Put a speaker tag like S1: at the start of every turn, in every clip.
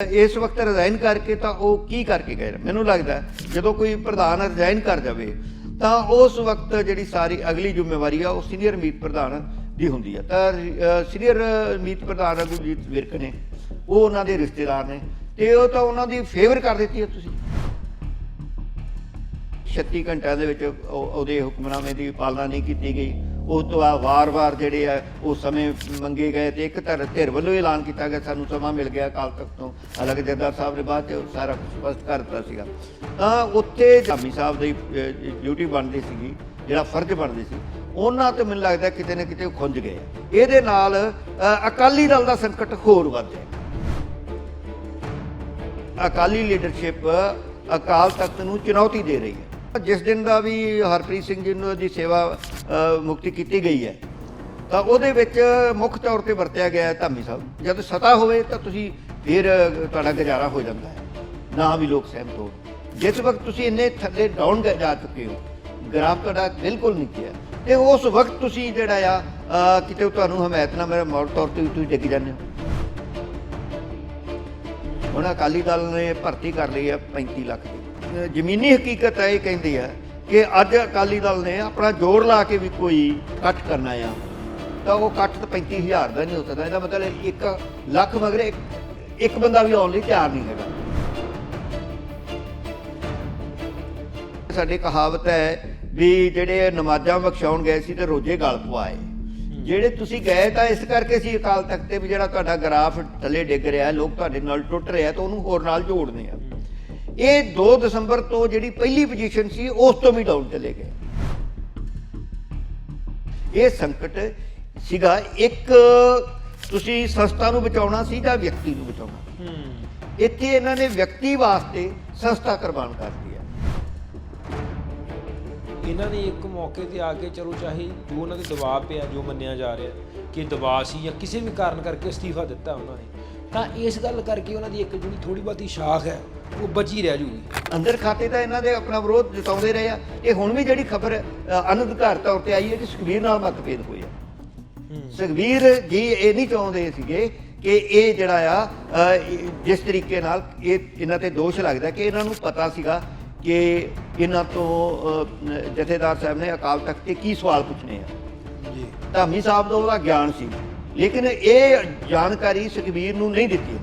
S1: ਇਸ ਵਕਤ ਰਿਜ਼ਾਈਨ ਕਰਕੇ ਤਾਂ ਉਹ ਕੀ ਕਰਕੇ ਗਏ ਮੈਨੂੰ ਲੱਗਦਾ ਜਦੋਂ ਕੋਈ ਪ੍ਰਧਾਨ ਰਿਜ਼ਾਈਨ ਕਰ ਜਾਵੇ, ਤਾਂ ਉਸ ਵਕਤ ਜਿਹੜੀ ਸਾਰੀ ਅਗਲੀ ਜ਼ਿੰਮੇਵਾਰੀ ਆ, ਉਹ ਸੀਨੀਅਰ ਮੀਤ ਪ੍ਰਧਾਨ ਦੀ ਹੁੰਦੀ ਹੈ ਤਾਂ ਸੀਨੀਅਰ ਮੀਤ ਪ੍ਰਧਾਨ ਅਗੁਜੀਤ ਵਿਰਕ ਨੇ, ਉਹ ਉਹਨਾਂ ਦੇ ਰਿਸ਼ਤੇਦਾਰ ਨੇ, ਤੇ ਉਹ ਤਾਂ ਉਹਨਾਂ ਦੀ ਫੇਵਰ ਕਰ ਦਿੱਤੀ ਹੈ ਤੁਸੀਂ। 36 ਘੰਟਿਆਂ ਦੇ ਵਿੱਚ ਉਹਦੇ ਹੁਕਮਨਾਮੇ ਦੀ ਪਾਲਣਾ ਨਹੀਂ ਕੀਤੀ ਗਈ। ਉਸ ਤੋਂ ਬਾਅਦ ਵਾਰ-ਵਾਰ ਜਿਹੜੇ ਆ, ਉਹ ਸਮੇਂ ਮੰਗੇ ਗਏ ਤੇ ਇੱਕ ਧਿਰ ਧਿਰ ਵੱਲੋਂ ਹੀ ਐਲਾਨ ਕੀਤਾ ਗਿਆ, ਸਾਨੂੰ ਸਮਾਂ ਮਿਲ ਗਿਆ ਕਾਲ ਤੱਕ ਤੋਂ। ਹਾਲਾਂਕਿ ਜਰਦਾਰ ਸਾਹਿਬ ਨੇ ਬਾਅਦ ਚ ਸਾਰਾ ਕੁਝ ਸਪਸ਼ਟ ਕਰ ਦਿੱਤਾ ਸੀਗਾ। ਤਾਂ ਉੱਥੇ ਧਾਮੀ ਸਾਹਿਬ ਦੀ ਡਿਊਟੀ ਬਣਦੀ ਸੀਗੀ, ਜਿਹੜਾ ਫਰਜ਼ ਬਣਦੀ ਸੀ, ਉਹਨਾਂ ਤੇ ਮੈਨੂੰ ਲੱਗਦਾ ਕਿਤੇ ਨਾ ਕਿਤੇ ਉਹ ਖੁੰਝ ਗਏ ਇਹਦੇ ਨਾਲ ਅਕਾਲੀ ਦਲ ਦਾ ਸੰਕਟ ਹੋਰ ਵੱਧ ਵੱਧਿਆ ਅਕਾਲੀ ਲੀਡਰਸ਼ਿਪ ਅਕਾਲ ਤਖਤ ਨੂੰ ਚੁਣੌਤੀ ਦੇ ਰਹੀ ਹੈ। ਜਿਸ ਦਿਨ ਦਾ ਵੀ ਹਰਪ੍ਰੀਤ ਸਿੰਘ ਜੀ ਨੂੰ ਦੀ ਸੇਵਾ ਮੁਕਤੀ ਕੀਤੀ ਗਈ ਹੈ, ਤਾਂ ਉਹਦੇ ਵਿੱਚ ਮੁੱਖ ਤੌਰ ਤੇ ਵਰਤਿਆ ਗਿਆ ਹੈ ਧਾਮੀ ਸਾਹਿਬ। ਜਦ ਸਤਾ ਹੋਵੇ ਤਾਂ ਤੁਸੀਂ ਫਿਰ ਤੁਹਾਡਾ ਗੁਜ਼ਾਰਾ ਹੋ ਜਾਂਦਾ ਹੈ। ਨਾ ਵੀ ਲੋਕ ਸਹਿਮਤ ਹੋ ਜਿਸ ਵਕਤ ਤੁਸੀਂ ਇੰਨੇ ਥੱਲੇ ਡਾਊਨ ਜਾ ਚੁੱਕੇ ਹੋ ਗ੍ਰਾਫ ਤੁਹਾਡਾ ਬਿਲਕੁਲ ਨੀਚੇ ਹੈ ਤੇ ਉਸ ਵਕਤ ਤੁਸੀਂ ਜਿਹੜਾ ਆ ਕਿਤੇ ਤੁਹਾਨੂੰ ਹਮਾਇਤ ਨਾ ਮੇਰੇ ਮੌਤ ਤੌਰ ਤੇ ਵੀ ਤੁਸੀਂ ਡਿੱਗ ਜਾਂਦੇ ਹੋ। ਹੁਣ ਅਕਾਲੀ ਦਲ ਨੇ ਭਰਤੀ ਕਰ ਲਈ ਹੈ 35 ਲੱਖ ਦੀ। ਜ਼ਮੀਨੀ ਹਕੀਕਤ ਹੈ ਇਹ ਕਹਿੰਦੀ ਹੈ ਕਿ ਅੱਜ ਅਕਾਲੀ ਦਲ ਨੇ ਆਪਣਾ ਜ਼ੋਰ ਲਾ ਕੇ ਵੀ ਕੋਈ ਇਕੱਠ ਕਰਨਾ ਆ ਤਾਂ ਉਹ ਇਕੱਠ ਤਾਂ 35000 ਦਾ ਨਹੀਂ ਹੋ ਸਕਦਾ ਇਹਦਾ ਮਤਲਬ 1 ਲੱਖ ਮਗਰੇ ਇੱਕ, ਬੰਦਾ ਵੀ ਆਉਣ ਲਈ ਤਿਆਰ ਨਹੀਂ ਹੈਗਾ। ਸਾਡੀ ਕਹਾਵਤ ਹੈ ਵੀ ਜਿਹੜੇ ਨਮਾਜ਼ਾਂ ਬਖਸ਼ਾਉਣ ਗਏ ਸੀ ਤੇ ਰੋਜੇ ਗਲ ਪਵਾਏ। ਜਿਹੜੇ ਤੁਸੀਂ ਗਏ ਤਾਂ ਇਸ ਕਰਕੇ ਸੀ ਅਕਾਲ ਤਖਤ ਤੇ ਵੀ ਜਿਹੜਾ ਤੁਹਾਡਾ ਗ੍ਰਾਫ ਥੱਲੇ ਡਿੱਗ ਰਿਹਾ ਲੋਕ ਤੁਹਾਡੇ ਨਾਲ ਟੁੱਟ ਰਿਹਾ ਤਾਂ ਉਹਨੂੰ ਹੋਰ ਨਾਲ ਜੋੜਨੇ ਆ। ਇਹ 2 ਦਸੰਬਰ ਤੋਂ ਜਿਹੜੀ ਪਹਿਲੀ ਪੋਜੀਸ਼ਨ ਸੀ ਉਸ ਤੋਂ ਵੀ ਡਾਊਨ ਚਲੇ ਗਏ। ਇਹ ਸੰਕਟ ਸੀਗਾ ਇੱਕ ਤੁਸੀਂ ਸੰਸਥਾ ਨੂੰ ਬਚਾਉਣਾ ਸੀ ਜਾਂ ਵਿਅਕਤੀ ਨੂੰ ਬਚਾਉਣਾ? ਇੱਥੇ ਇਹਨਾਂ ਨੇ ਵਿਅਕਤੀ ਵਾਸਤੇ ਸੰਸਥਾ ਕੁਰਬਾਨ ਕਰਤੀ ਹੈ।
S2: ਇਹਨਾਂ ਨੇ ਇੱਕ ਮੌਕੇ ਤੇ ਆ ਕੇ ਚਲੋ ਚਾਹੇ ਜੋ ਉਹਨਾਂ ਦੇ ਦਬਾਅ ਪਿਆ ਜੋ ਮੰਨਿਆ ਜਾ ਰਿਹਾ ਕਿ ਦਬਾਅ ਸੀ ਜਾਂ ਕਿਸੇ ਵੀ ਕਾਰਨ ਕਰਕੇ ਅਸਤੀਫਾ ਦਿੱਤਾ ਉਹਨਾਂ ਨੇ ਤਾਂ ਇਸ ਗੱਲ ਕਰਕੇ ਉਹਨਾਂ ਦੀ ਇੱਕ ਜਿਹੜੀ ਥੋੜੀ ਬਹੁਤੀ ਸ਼ਾਖ ਹੈ ਉਹ ਬਚੀ ਰਹਿ ਜੂਗੀ।
S1: ਅੰਦਰ ਖਾਤੇ ਤਾਂ ਇਹਨਾਂ ਦੇ ਆਪਣਾ ਵਿਰੋਧ ਜਤਾਉਂਦੇ ਰਹੇ ਆ। ਇਹ ਹੁਣ ਵੀ ਜਿਹੜੀ ਖਬਰ ਅਨੁਧਿਕਾਰ ਤੌਰ ਤੇ ਆਈ ਹੈ ਕਿ ਸੁਖਬੀਰ ਨਾਲ ਮਤਭੇਦ ਹੋਏ ਆ ਸੁਖਬੀਰ ਜੀ ਇਹ ਨਹੀਂ ਚਾਹੁੰਦੇ ਸੀਗੇ ਕਿ ਇਹ ਜਿਹੜਾ ਆ ਜਿਸ ਤਰੀਕੇ ਨਾਲ ਇਹ ਇਹਨਾਂ ਤੇ ਦੋਸ਼ ਲੱਗਦਾ ਕਿ ਇਹਨਾਂ ਨੂੰ ਪਤਾ ਸੀਗਾ ਕਿ ਇਹਨਾਂ ਤੋਂ ਜਥੇਦਾਰ ਸਾਹਿਬ ਨੇ ਅਕਾਲ ਤਖਤ ਤੇ ਕੀ ਸਵਾਲ ਪੁੱਛਣੇ ਆ।
S2: ਜੀ।
S1: ਧਾਮੀ ਸਾਹਿਬ ਦਾ ਉਹਦਾ ਗਿਆਨ ਸੀ। ਲੇਕਿਨ ਇਹ ਜਾਣਕਾਰੀ ਸੁਖਬੀਰ ਨੂੰ ਨਹੀਂ ਦਿੱਤੀ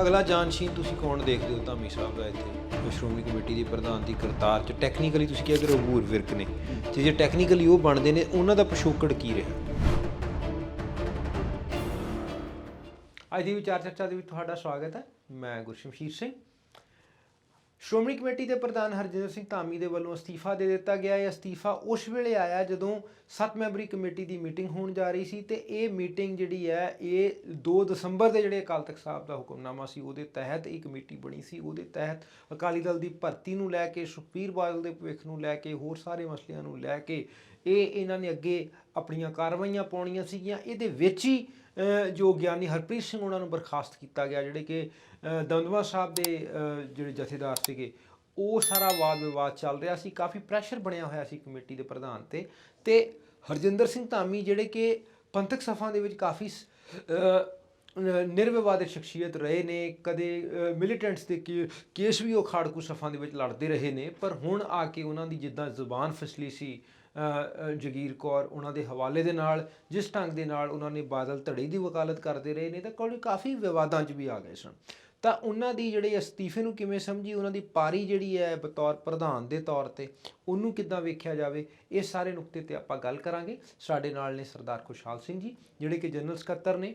S2: ਅਗਲਾ ਜਾਨਸ਼ੀਨ ਤੁਸੀਂ ਕੌਣ ਦੇਖਦੇ ਹੋ? ਧਾਮੀ ਸਾਹਿਬ ਦਾ ਇੱਥੇ। ਸ਼੍ਰੋਮਣੀ ਕਮੇਟੀ ਦੀ ਪ੍ਰਧਾਨ ਦੀ ਕਰਤਾਰ ਚ। ਟੈਕਨੀਕਲੀ ਤੁਸੀਂ ਕਿਹਾ ਕਿ ਰਘੂਰ ਵਿਰਕ ਨੇ। ਤੇ ਜੇ ਟੈਕਨੀਕਲੀ ਉਹ ਬਣਦੇ ਨੇ, ਉਹਨਾਂ ਦਾ ਪਿਛੋਕੜ ਕੀ ਰਿਹਾ? ਅੱਜ ਦੀ ਵਿਚਾਰ ਚਰਚਾ ਦੇ ਵਿੱਚ ਤੁਹਾਡਾ ਸਵਾਗਤ ਹੈ। ਮੈਂ ਗੁਰਸ਼ਮਸ਼ੀਰ ਸਿੰਘ। ਸ਼੍ਰੋਮਣੀ ਕਮੇਟੀ ਦੇ ਪ੍ਰਧਾਨ ਹਰਜਿੰਦਰ ਸਿੰਘ ਧਾਮੀ ਦੇ ਵੱਲੋਂ ਅਸਤੀਫਾ ਦੇ ਦਿੱਤਾ ਗਿਆ। ਇਹ ਅਸਤੀਫਾ ਉਸ ਵੇਲੇ ਆਇਆ ਜਦੋਂ 7 ਮੈਂਬਰੀ ਕਮੇਟੀ ਦੀ ਮੀਟਿੰਗ ਹੋਣ ਜਾ ਰਹੀ ਸੀ ਤੇ ਇਹ ਮੀਟਿੰਗ ਜਿਹੜੀ ਹੈ, ਇਹ 2 ਦਸੰਬਰ ਦੇ ਜਿਹੜੇ ਅਕਾਲ ਤਖਤ ਸਾਹਿਬ ਦਾ ਹੁਕਮਨਾਮਾ ਸੀ, ਉਹਦੇ ਤਹਿਤ ਇਹ ਕਮੇਟੀ ਬਣੀ ਸੀ। ਉਹਦੇ ਤਹਿਤ ਅਕਾਲੀ ਦਲ ਦੀ ਭਰਤੀ ਨੂੰ ਲੈ ਕੇ, ਸੁਖਬੀਰ ਬਾਦਲ ਦੇ ਭਵਿੱਖ ਨੂੰ ਲੈ ਕੇ, ਹੋਰ ਸਾਰੇ ਮਸਲਿਆਂ ਨੂੰ ਲੈ ਕੇ ਇਹ ਇਹਨਾਂ ਨੇ ਅੱਗੇ ਆਪਣੀਆਂ ਕਾਰਵਾਈਆਂ ਪਾਉਣੀਆਂ ਸੀਗੀਆਂ। ਇਹਦੇ ਵਿੱਚ ਹੀ ਜੋ ਗਿਆਨੀ ਹਰਪ੍ਰੀਤ ਸਿੰਘ ਉਹਨਾਂ ਨੂੰ ਬਰਖਾਸਤ ਕੀਤਾ ਗਿਆ, ਜਿਹੜੇ ਕਿ ਦਮਦਮਾ ਸਾਹਿਬ ਦੇ ਜਿਹੜੇ ਜਥੇਦਾਰ ਸੀਗੇ, ਉਹ ਸਾਰਾ ਵਾਦ ਵਿਵਾਦ ਚੱਲ ਰਿਹਾ ਸੀ, ਕਾਫੀ ਪ੍ਰੈਸ਼ਰ ਬਣਿਆ ਹੋਇਆ ਸੀ ਕਮੇਟੀ ਦੇ ਪ੍ਰਧਾਨ ਤੇ। ਤੇ ਹਰਜਿੰਦਰ ਸਿੰਘ ਧਾਮੀ, ਜਿਹੜੇ ਕਿ ਪੰਥਕ ਸਫਾਂ ਦੇ ਵਿੱਚ ਕਾਫੀ ਨਿਰਵਿਵਾਦਿਤ ਸ਼ਖਸੀਅਤ ਰਹੇ ਨੇ, ਕਦੇ ਮਿਲੀਟੈਂਟਸ ਦੇ ਕੇਸ ਵੀ ਉਹ ਖਾੜਕੂ ਸਫਾਂ ਦੇ ਵਿੱਚ ਲੜਦੇ ਰਹੇ ਨੇ, ਪਰ ਹੁਣ ਆ ਕੇ ਉਹਨਾਂ ਦੀ ਜਿੱਦਾਂ ਜ਼ੁਬਾਨ ਫਸਲੀ ਸੀ ਜਗੀਰ ਕੌਰ, ਉਹਨਾਂ ਦੇ ਹਵਾਲੇ ਦੇ ਨਾਲ, ਜਿਸ ਢੰਗ ਦੇ ਨਾਲ ਉਹਨਾਂ ਨੇ ਬਾਦਲ ਧੜੀ ਦੀ ਵਕਾਲਤ ਕਰਦੇ ਰਹੇ ਨੇ, ਤਾਂ ਕੋਈ ਕਾਫੀ ਵਿਵਾਦਾਂ 'ਚ ਵੀ ਆ ਗਏ ਸਨ। ਤਾਂ ਉਹਨਾਂ ਦੀ ਜਿਹੜੇ ਅਸਤੀਫੇ ਨੂੰ ਕਿਵੇਂ ਸਮਝੀ ਉਹਨਾਂ ਦੀ ਪਾਰੀ ਜਿਹੜੀ ਹੈ ਬਤੌਰ ਪ੍ਰਧਾਨ ਦੇ ਤੌਰ ਤੇ ਉਹਨੂੰ ਕਿੱਦਾਂ ਵੇਖਿਆ ਜਾਵੇ ਇਹ ਸਾਰੇ ਨੁਕਤੇ ਤੇ ਆਪਾਂ ਗੱਲ ਕਰਾਂਗੇ। ਸਾਡੇ ਨਾਲ ਨੇ ਸਰਦਾਰ ਖੁਸ਼ਹਾਲ ਸਿੰਘ ਜੀ ਜਿਹੜੇ ਕਿ ਜਨਰਲ ਸਕੱਤਰ ਨੇ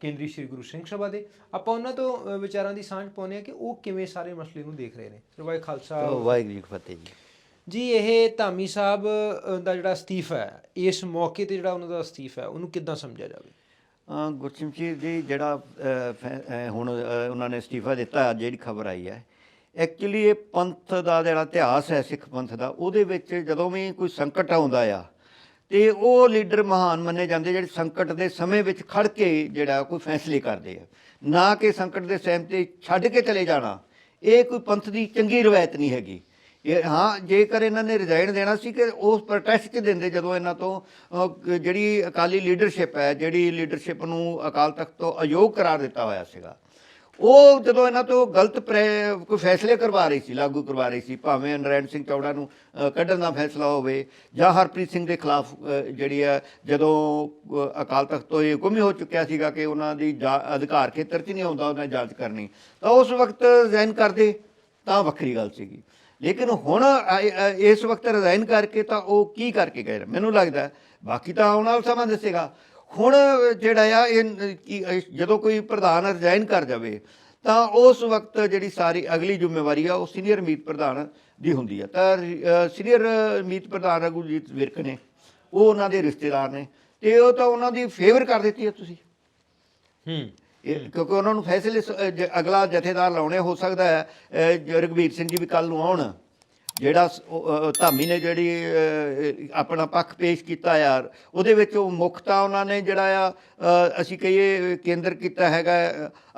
S2: ਕੇਂਦਰੀ ਸ੍ਰੀ ਗੁਰੂ ਸਿੰਘ ਸਭਾ ਦੇ। ਆਪਾਂ ਉਹਨਾਂ ਤੋਂ ਵਿਚਾਰਾਂ ਦੀ ਸਾਂਝ ਪਾਉਂਦੇ ਆ ਕਿ ਉਹ ਕਿਵੇਂ ਸਾਰੇ ਮਸਲੇ ਨੂੰ ਦੇਖ ਰਹੇ ਨੇ। ਸਰਵਾਈ ਖਾਲਸਾ।
S1: ਵਾਹਿਗੁਰੂ ਜੀ ਫਤਿਹ ਜੀ।
S2: ਜੀ ਇਹ ਧਾਮੀ ਸਾਹਿਬ ਦਾ ਜਿਹੜਾ ਅਸਤੀਫਾ ਹੈ ਇਸ ਮੌਕੇ ਤੇ ਜਿਹੜਾ ਉਹਨਾਂ ਦਾ ਅਸਤੀਫਾ ਹੈ ਉਹਨੂੰ ਕਿੱਦਾਂ ਸਮਝਿਆ ਜਾਵੇ?
S1: ਅ, ਗੁਰਸਿਮਰਜੀਤ ਜੀ ਜਿਹੜਾ ਫੈ- ਹੁਣ ਉਹਨਾਂ ਨੇ ਅਸਤੀਫਾ ਦਿੱਤਾ ਜਿਹੜੀ ਖਬਰ ਆਈ ਹੈ ਐਕਚੁਅਲੀ ਇਹ ਪੰਥ ਦਾ ਜਿਹੜਾ ਇਤਿਹਾਸ ਹੈ ਸਿੱਖ ਪੰਥ ਦਾ ਉਹਦੇ ਵਿੱਚ ਜਦੋਂ ਵੀ ਕੋਈ ਸੰਕਟ ਆਉਂਦਾ ਆ ਤੇ ਉਹ ਲੀਡਰ ਮਹਾਨ ਮੰਨੇ ਜਾਂਦੇ ਜਿਹੜੇ ਸੰਕਟ ਦੇ ਸਮੇਂ ਵਿੱਚ ਖੜ ਕੇ ਜਿਹੜਾ ਕੋਈ ਫੈਸਲੇ ਕਰਦੇ ਆ। ਨਾ ਕਿ ਸੰਕਟ ਦੇ ਸਹਿਮ ਤੇ ਛੱਡ ਕੇ ਚਲੇ ਜਾਣਾ ਇਹ ਕੋਈ ਪੰਥ ਦੀ ਚੰਗੀ ਰਵਾਇਤ ਨਹੀਂ ਹੈਗੀ। ਇਹ ਹਾਂ, ਜੇਕਰ ਇਹਨਾਂ ਨੇ ਰਿਜ਼ਾਈਨ ਦੇਣਾ ਸੀ ਕਿ ਉਸ ਪ੍ਰੋਟੈਸਟ 'ਚ ਦਿੰਦੇ ਜਦੋਂ ਇਹਨਾਂ ਤੋਂ ਜਿਹੜੀ ਅਕਾਲੀ ਲੀਡਰਸ਼ਿਪ ਹੈ, ਜਿਹੜੀ ਲੀਡਰਸ਼ਿਪ ਨੂੰ ਅਕਾਲ ਤਖਤ ਤੋਂ ਅਯੋਗ ਕਰਾਰ ਦਿੱਤਾ ਹੋਇਆ ਸੀਗਾ, ਉਹ ਜਦੋਂ ਇਹਨਾਂ ਤੋਂ ਗਲਤ ਪ੍ਰੈ- ਕੋਈ ਫੈਸਲੇ ਕਰਵਾ ਰਹੀ ਸੀ, ਲਾਗੂ ਕਰਵਾ ਰਹੀ ਸੀ, ਭਾਵੇਂ ਨਰੈਣ ਸਿੰਘ ਚੌੜਾ ਨੂੰ ਕੱਢਣ ਦਾ ਫੈਸਲਾ ਹੋਵੇ ਜਾਂ ਹਰਪ੍ਰੀਤ ਸਿੰਘ ਦੇ ਖਿਲਾਫ ਜਿਹੜੀ ਹੈ, ਜਦੋਂ ਅਕਾਲ ਤਖਤ ਤੋਂ ਇਹ ਗੁੰਮ ਹੀ ਹੋ ਚੁੱਕਿਆ ਸੀਗਾ ਕਿ ਉਹਨਾਂ ਦੀ ਜਾ- ਅਧਿਕਾਰ ਖੇਤਰ 'ਚ ਨਹੀਂ ਆਉਂਦਾ, ਉਹਨਾਂ ਦੀ ਜਾਂਚ ਕਰਨੀ, ਤਾਂ ਉਸ ਵਕਤ ਰਿਜ਼ਾਈਨ ਕਰਦੇ ਤਾਂ ਵੱਖਰੀ ਗੱਲ ਸੀਗੀ। ਲੇਕਿਨ ਹੁਣ ਇਸ ਵਕਤ ਰਿਜ਼ਾਈਨ ਕਰਕੇ ਤਾਂ ਉਹ ਕੀ ਕਰਕੇ ਗਏ? ਮੈਨੂੰ ਲੱਗਦਾ, ਬਾਕੀ ਤਾਂ ਆਉਣ ਵਾਲਾ ਸਮਾਂ ਦੱਸੇਗਾ। ਹੁਣ ਜਿਹੜਾ ਆ, ਇਹ ਜਦੋਂ ਕੋਈ ਪ੍ਰਧਾਨ ਰਿਜ਼ਾਈਨ ਕਰ ਜਾਵੇ, ਤਾਂ ਉਸ ਵਕਤ ਜਿਹੜੀ ਸਾਰੀ ਅਗਲੀ ਜ਼ਿੰਮੇਵਾਰੀ ਆ, ਉਹ ਸੀਨੀਅਰ ਮੀਤ ਪ੍ਰਧਾਨ ਦੀ ਹੁੰਦੀ ਆ। ਤਾਂ ਸੀਨੀਅਰ ਮੀਤ ਪ੍ਰਧਾਨ ਰਘੁਜੀਤ ਵਿਰਕ ਨੇ, ਉਹ ਉਹਨਾਂ ਦੇ ਰਿਸ਼ਤੇਦਾਰ ਨੇ, ਤੇ ਉਹ ਤਾਂ ਉਹਨਾਂ ਦੀ ਫੇਵਰ ਕਰ ਦਿੱਤੀ ਹੈ ਤੁਸੀਂ।
S2: ਹੂੰ।
S1: ਕਿਉਂਕਿ ਉਹਨਾਂ ਨੂੰ ਫੈਸਲੇ ਅਗਲਾ ਜਥੇਦਾਰ ਲਾਉਣੇ ਹੋ ਸਕਦਾ ਹੈ। ਅ, ਰਘਬੀਰ ਸਿੰਘ ਜੀ ਵੀ ਕੱਲ ਨੂੰ ਆਉਣ। ਜਿਹੜਾ ਧਾਮੀ ਨੇ ਜਿਹੜੀ ਆਪਣਾ ਪੱਖ ਪੇਸ਼ ਕੀਤਾ ਯਾਰ ਉਹਦੇ ਵਿੱਚ ਉਹ ਮੁੱਖ ਤਾਂ ਉਹਨਾਂ ਨੇ ਜਿਹੜਾ ਆ ਅਸੀਂ ਕਹੀਏ ਕੇਂਦਰ ਕੀਤਾ ਹੈਗਾ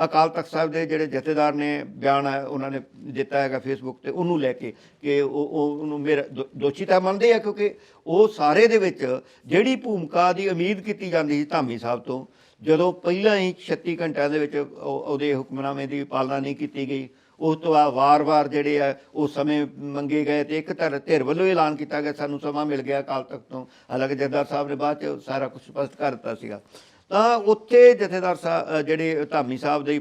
S1: ਅਕਾਲ ਤਖਤ ਸਾਹਿਬ ਦੇ ਜਿਹੜੇ ਜਥੇਦਾਰ ਨੇ ਬਿਆਨ ਹੈ ਉਹਨਾਂ ਨੇ ਦਿੱਤਾ ਹੈਗਾ ਫੇਸਬੁੱਕ ਤੇ ਉਹਨੂੰ ਲੈ ਕੇ ਕਿ ਉਹ ਉਹ- ਉਹਨੂੰ ਮੇਰਾ ਦੋ- ਦੋਸ਼ੀ ਤਾਂ ਮੰਨਦੇ ਆ ਕਿਉਂਕਿ ਉਹ ਸਾਰੇ ਦੇ ਵਿੱਚ ਜਿਹੜੀ ਭੂਮਿਕਾ ਦੀ ਉਮੀਦ ਕੀਤੀ ਜਾਂਦੀ ਸੀ ਧਾਮੀ ਸਾਹਿਬ ਤੋਂ ਜਦੋਂ ਪਹਿਲਾਂ ਹੀ 36 ਘੰਟਿਆਂ ਦੇ ਵਿੱਚ ਉਹ- ਉਹਦੇ ਹੁਕਮਨਾਮੇ ਦੀ ਪਾਲਣਾ ਨਹੀਂ ਕੀਤੀ ਗਈ ਉਸ ਤੋਂ ਬਾਅਦ ਵਾਰ-ਵਾਰ ਜਿਹੜੇ ਆ ਉਹ ਸਮੇਂ ਮੰਗੇ ਗਏ ਤੇ ਇੱਕ ਧਿਰ ਧਿਰ ਵੱਲੋਂ ਐਲਾਨ ਕੀਤਾ ਗਿਆ ਸਾਨੂੰ ਸਮਾਂ ਮਿਲ ਗਿਆ ਅਕਾਲ ਤਖਤ ਤੋਂ। ਹਾਲਾਂਕਿ ਜਥੇਦਾਰ ਸਾਹਿਬ ਨੇ ਬਾਅਦ ਚ ਸਾਰਾ ਕੁਝ ਸਪਸ਼ਟ ਕਰ ਦਿੱਤਾ ਸੀਗਾ। ਤਾਂ ਉੱਥੇ ਜਥੇਦਾਰ ਸਾਹਿਬ ਜਿਹੜੇ ਧਾਮੀ ਸਾਹਿਬ ਦੀ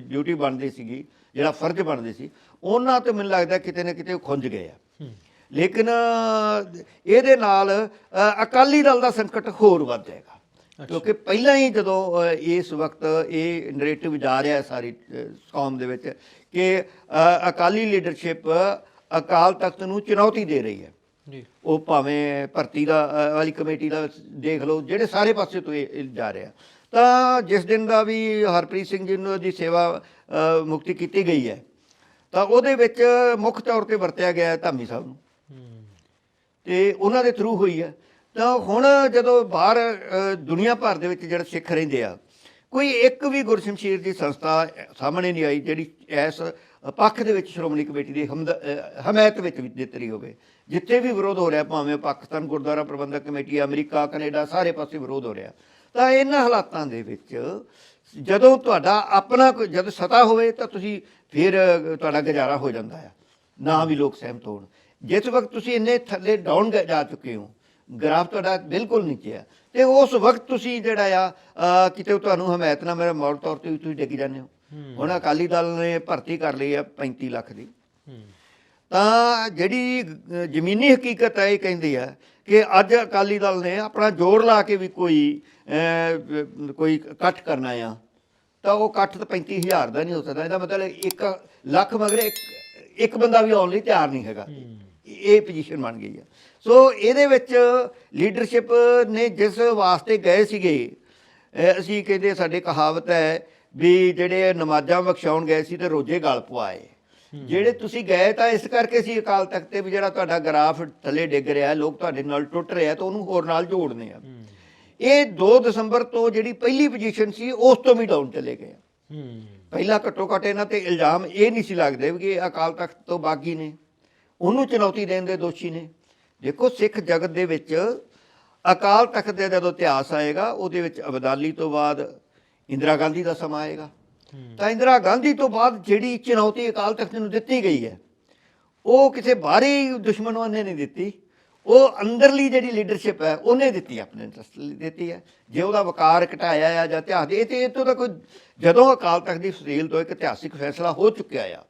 S1: ਡਿਊਟੀ ਬਣਦੀ ਸੀਗੀ ਜਿਹੜਾ ਫਰਜ਼ ਬਣਦੀ ਸੀ ਉਹਨਾਂ ਤੇ ਮੈਨੂੰ ਲੱਗਦਾ ਕਿਤੇ ਨਾ ਕਿਤੇ ਉਹ ਖੁੰਝ ਗਏ ਆ। ਲੇਕਿਨ ਇਹਦੇ ਨਾਲ ਅਕਾਲੀ ਦਲ ਦਾ ਸੰਕਟ ਹੋਰ ਵੱਧ ਜਾਏਗਾ। ਕਿਉਂਕਿ ਪਹਿਲਾਂ ਹੀ ਜਦੋਂ ਇਸ ਵਕਤ ਇਹ ਨਰੇਟਿਵ ਜਾ ਰਿਹਾ ਹੈ ਸਾਰੀ ਕੌਮ ਦੇ ਵਿੱਚ ਕਿ ਅਕਾਲੀ ਲੀਡਰਸ਼ਿਪ ਅਕਾਲ ਤਖਤ ਨੂੰ ਚੁਣੌਤੀ ਦੇ ਰਹੀ ਹੈ।
S2: ਜੀ।
S1: ਉਹ ਭਾਵੇਂ ਭਰਤੀ ਦਾ ਵਾਲੀ ਕਮੇਟੀ ਦਾ ਦੇਖ ਲਓ ਜਿਹੜੇ ਸਾਰੇ ਪਾਸੇ ਤੋਂ ਇਹ ਜਾ ਰਿਹਾ। ਤਾਂ ਜਿਸ ਦਿਨ ਦਾ ਵੀ ਹਰਪ੍ਰੀਤ ਸਿੰਘ ਜੀ ਨੂੰ ਦੀ ਸੇਵਾ ਮੁਕਤੀ ਕੀਤੀ ਗਈ ਹੈ ਤਾਂ ਉਹਦੇ ਵਿੱਚ ਮੁੱਖ ਤੌਰ ਤੇ ਵਰਤਿਆ ਗਿਆ ਧਾਮੀ ਸਾਹਿਬ ਨੂੰ। ਤੇ ਉਹਨਾਂ ਦੇ ਥਰੂ ਹੋਈ ਹੈ। ਤਾਂ ਹੁਣ ਜਦੋਂ ਬਾਹਰ ਦੁਨੀਆ ਭਰ ਦੇ ਵਿੱਚ ਜਿਹੜੇ ਸਿੱਖ ਰਹਿੰਦੇ ਆ, ਕੋਈ ਇੱਕ ਵੀ ਗੁਰਸ਼ਮਸ਼ੀਰ ਦੀ ਸੰਸਥਾ ਸਾਹਮਣੇ ਨਹੀਂ ਆਈ ਜਿਹੜੀ ਇਸ ਪੱਖ ਦੇ ਵਿੱਚ ਸ਼੍ਰੋਮਣੀ ਕਮੇਟੀ ਦੀ ਹਮਦ ਹਮਾਇਤ ਵਿੱਚ ਵੀ ਦਿੱਤ ਰਹੀ ਹੋਵੇ। ਜਿੱਥੇ ਵੀ ਵਿਰੋਧ ਹੋ ਰਿਹਾ, ਭਾਵੇਂ Pakistan Gurdwara Prabandhak committee, America, Canada, ਸਾਰੇ ਪਾਸੇ ਵਿਰੋਧ ਹੋ ਰਿਹਾ। ਤਾਂ ਇਹਨਾਂ ਹਾਲਾਤਾਂ ਦੇ ਵਿੱਚ ਜਦੋਂ ਤੁਹਾਡਾ ਆਪਣਾ ਜਦ ਸਤਾ ਹੋਵੇ ਤਾਂ ਤੁਸੀਂ ਫਿਰ ਤੁਹਾਡਾ ਗੁਜ਼ਾਰਾ ਹੋ ਜਾਂਦਾ ਹੈ ਨਾ ਵੀ ਲੋਕ ਸਹਿਮਤ ਹੋਣ। ਜਿਸ ਵਕਤ ਤੁਸੀਂ ਇੰਨੇ ਥੱਲੇ ਡਾਊਨ ਜਾ ਚੁੱਕੇ ਹੋ ਗ੍ਰਾਫ ਤੁਹਾਡਾ ਬਿਲਕੁਲ ਨੀਚੇ ਆ ਤੇ ਉਸ ਵਕਤ ਤੁਸੀਂ ਜਿਹੜਾ ਆ ਕਿਤੇ ਤੁਹਾਨੂੰ ਹਮਾਇਤ ਨਾਲ ਮੇਰਾ ਮੌੜ ਤੌਰ ਤੇ ਵੀ ਤੁਸੀਂ ਡਿੱਗ ਜਾਂਦੇ ਹੋ। ਹੁਣ ਅਕਾਲੀ ਦਲ ਨੇ ਭਰਤੀ ਕਰ ਲਈ ਆ 35 ਲੱਖ ਦੀ।
S2: ਹੂੰ।
S1: ਤਾਂ ਜਿਹੜੀ ਜ਼ਮੀਨੀ ਹਕੀਕਤ ਹੈ ਇਹ ਕਹਿੰਦੀ ਆ ਕਿ ਅੱਜ ਅਕਾਲੀ ਦਲ ਨੇ ਆਪਣਾ ਜੋਰ ਲਾ ਕੇ ਵੀ ਕੋਈ ਕੋਈ ਇਕੱਠ ਕਰਨਾ ਆ ਤਾਂ ਉਹ ਇਕੱਠ ਤਾਂ 35000 ਦਾ ਨਹੀਂ ਹੋ ਸਕਦਾ। ਇਹਦਾ ਮਤਲਬ 1 ਲੱਖ ਮਗਰ ਇੱਕ ਇੱਕ ਬੰਦਾ ਵੀ ਆਉਣ ਲਈ ਤਿਆਰ ਨਹੀਂ ਹੈਗਾ। ਇਹ ਪੋਜੀਸ਼ਨ ਬਣ ਗਈ ਹੈ ਸੋ ਇਹਦੇ ਵਿੱਚ ਲੀਡਰਸ਼ਿਪ ਨੇ ਜਿਸ ਵਾਸਤੇ ਗਏ ਸੀਗੇ ਅਸੀਂ ਕਹਿੰਦੇ ਸਾਡੇ ਕਹਾਵਤ ਹੈ ਵੀ ਜਿਹੜੇ ਨਮਾਜ਼ਾਂ ਬਖਸ਼ਾਉਣ ਗਏ ਸੀ ਤੇ ਰੋਜੇ ਗਲ ਪਵਾਏ। ਜਿਹੜੇ ਤੁਸੀਂ ਗਏ ਤਾਂ ਇਸ ਕਰਕੇ ਸੀ ਅਕਾਲ ਤਖਤ ਤੇ ਵੀ ਜਿਹੜਾ ਤੁਹਾਡਾ ਗ੍ਰਾਫ ਥੱਲੇ ਡਿੱਗ ਰਿਹਾ ਲੋਕ ਤੁਹਾਡੇ ਨਾਲ ਟੁੱਟ ਰਿਹਾ ਤਾਂ ਉਹਨੂੰ ਹੋਰ ਨਾਲ ਜੋੜਨੇ ਆ। ਇਹ 2 ਦਸੰਬਰ ਤੋਂ ਜਿਹੜੀ ਪਹਿਲੀ ਪੋਜੀਸ਼ਨ ਸੀ ਉਸ ਤੋਂ ਵੀ ਡਾਊਨ ਚਲੇ ਗਏ ਪਹਿਲਾਂ ਘੱਟੋ ਘੱਟ ਇਹਨਾਂ ਤੇ ਇਲਜ਼ਾਮ ਇਹ ਨਹੀਂ ਸੀ ਲੱਗਦੇ ਵੀ ਇਹ ਅਕਾਲ ਤਖਤ ਤੋਂ ਬਾਗੀ ਨੇ। ਉਹਨੂੰ ਚੁਣੌਤੀ ਦੇਣ ਦੇ ਦੋਸ਼ੀ ਨੇ। ਦੇਖੋ ਸਿੱਖ ਜਗਤ ਦੇ ਵਿੱਚ ਅਕਾਲ ਤਖਤ ਦਾ ਜਦੋਂ ਇਤਿਹਾਸ ਆਏਗਾ ਉਹਦੇ ਵਿੱਚ ਅਬਦਾਲੀ ਤੋਂ ਬਾਅਦ ਇੰਦਰਾ ਗਾਂਧੀ ਦਾ ਸਮਾਂ ਆਏਗਾ। ਤਾਂ ਇੰਦਰਾ ਗਾਂਧੀ ਤੋਂ ਬਾਅਦ ਜਿਹੜੀ ਚੁਣੌਤੀ ਅਕਾਲ ਤਖਤ ਨੂੰ ਦਿੱਤੀ ਗਈ ਹੈ ਉਹ ਕਿਸੇ ਬਾਹਰੀ ਦੁਸ਼ਮਣ ਨੇ ਨਹੀਂ ਦਿੱਤੀ। ਉਹ ਅੰਦਰਲੀ ਜਿਹੜੀ ਲੀਡਰਸ਼ਿਪ ਹੈ ਉਹਨੇ ਦਿੱਤੀ ਆਪਣੇ ਇੰਟਰਸਟ ਲਈ ਦਿੱਤੀ ਹੈ। ਜੇ ਉਹਦਾ ਵਕਾਰ ਘਟਾਇਆ ਆ ਜਾਂ ਇਤਿਹਾਸ ਦੇ ਇਹ ਤੇ ਇਹ ਤੋਂ ਤਾਂ ਕੋਈ ਜਦੋਂ ਅਕਾਲ ਤਖਤ ਦੀ ਫਸੀਲ ਤੋਂ ਇੱਕ ਇਤਿਹਾਸਿਕ ਫੈਸਲਾ ਹੋ ਚੁੱਕਿਆ ਆ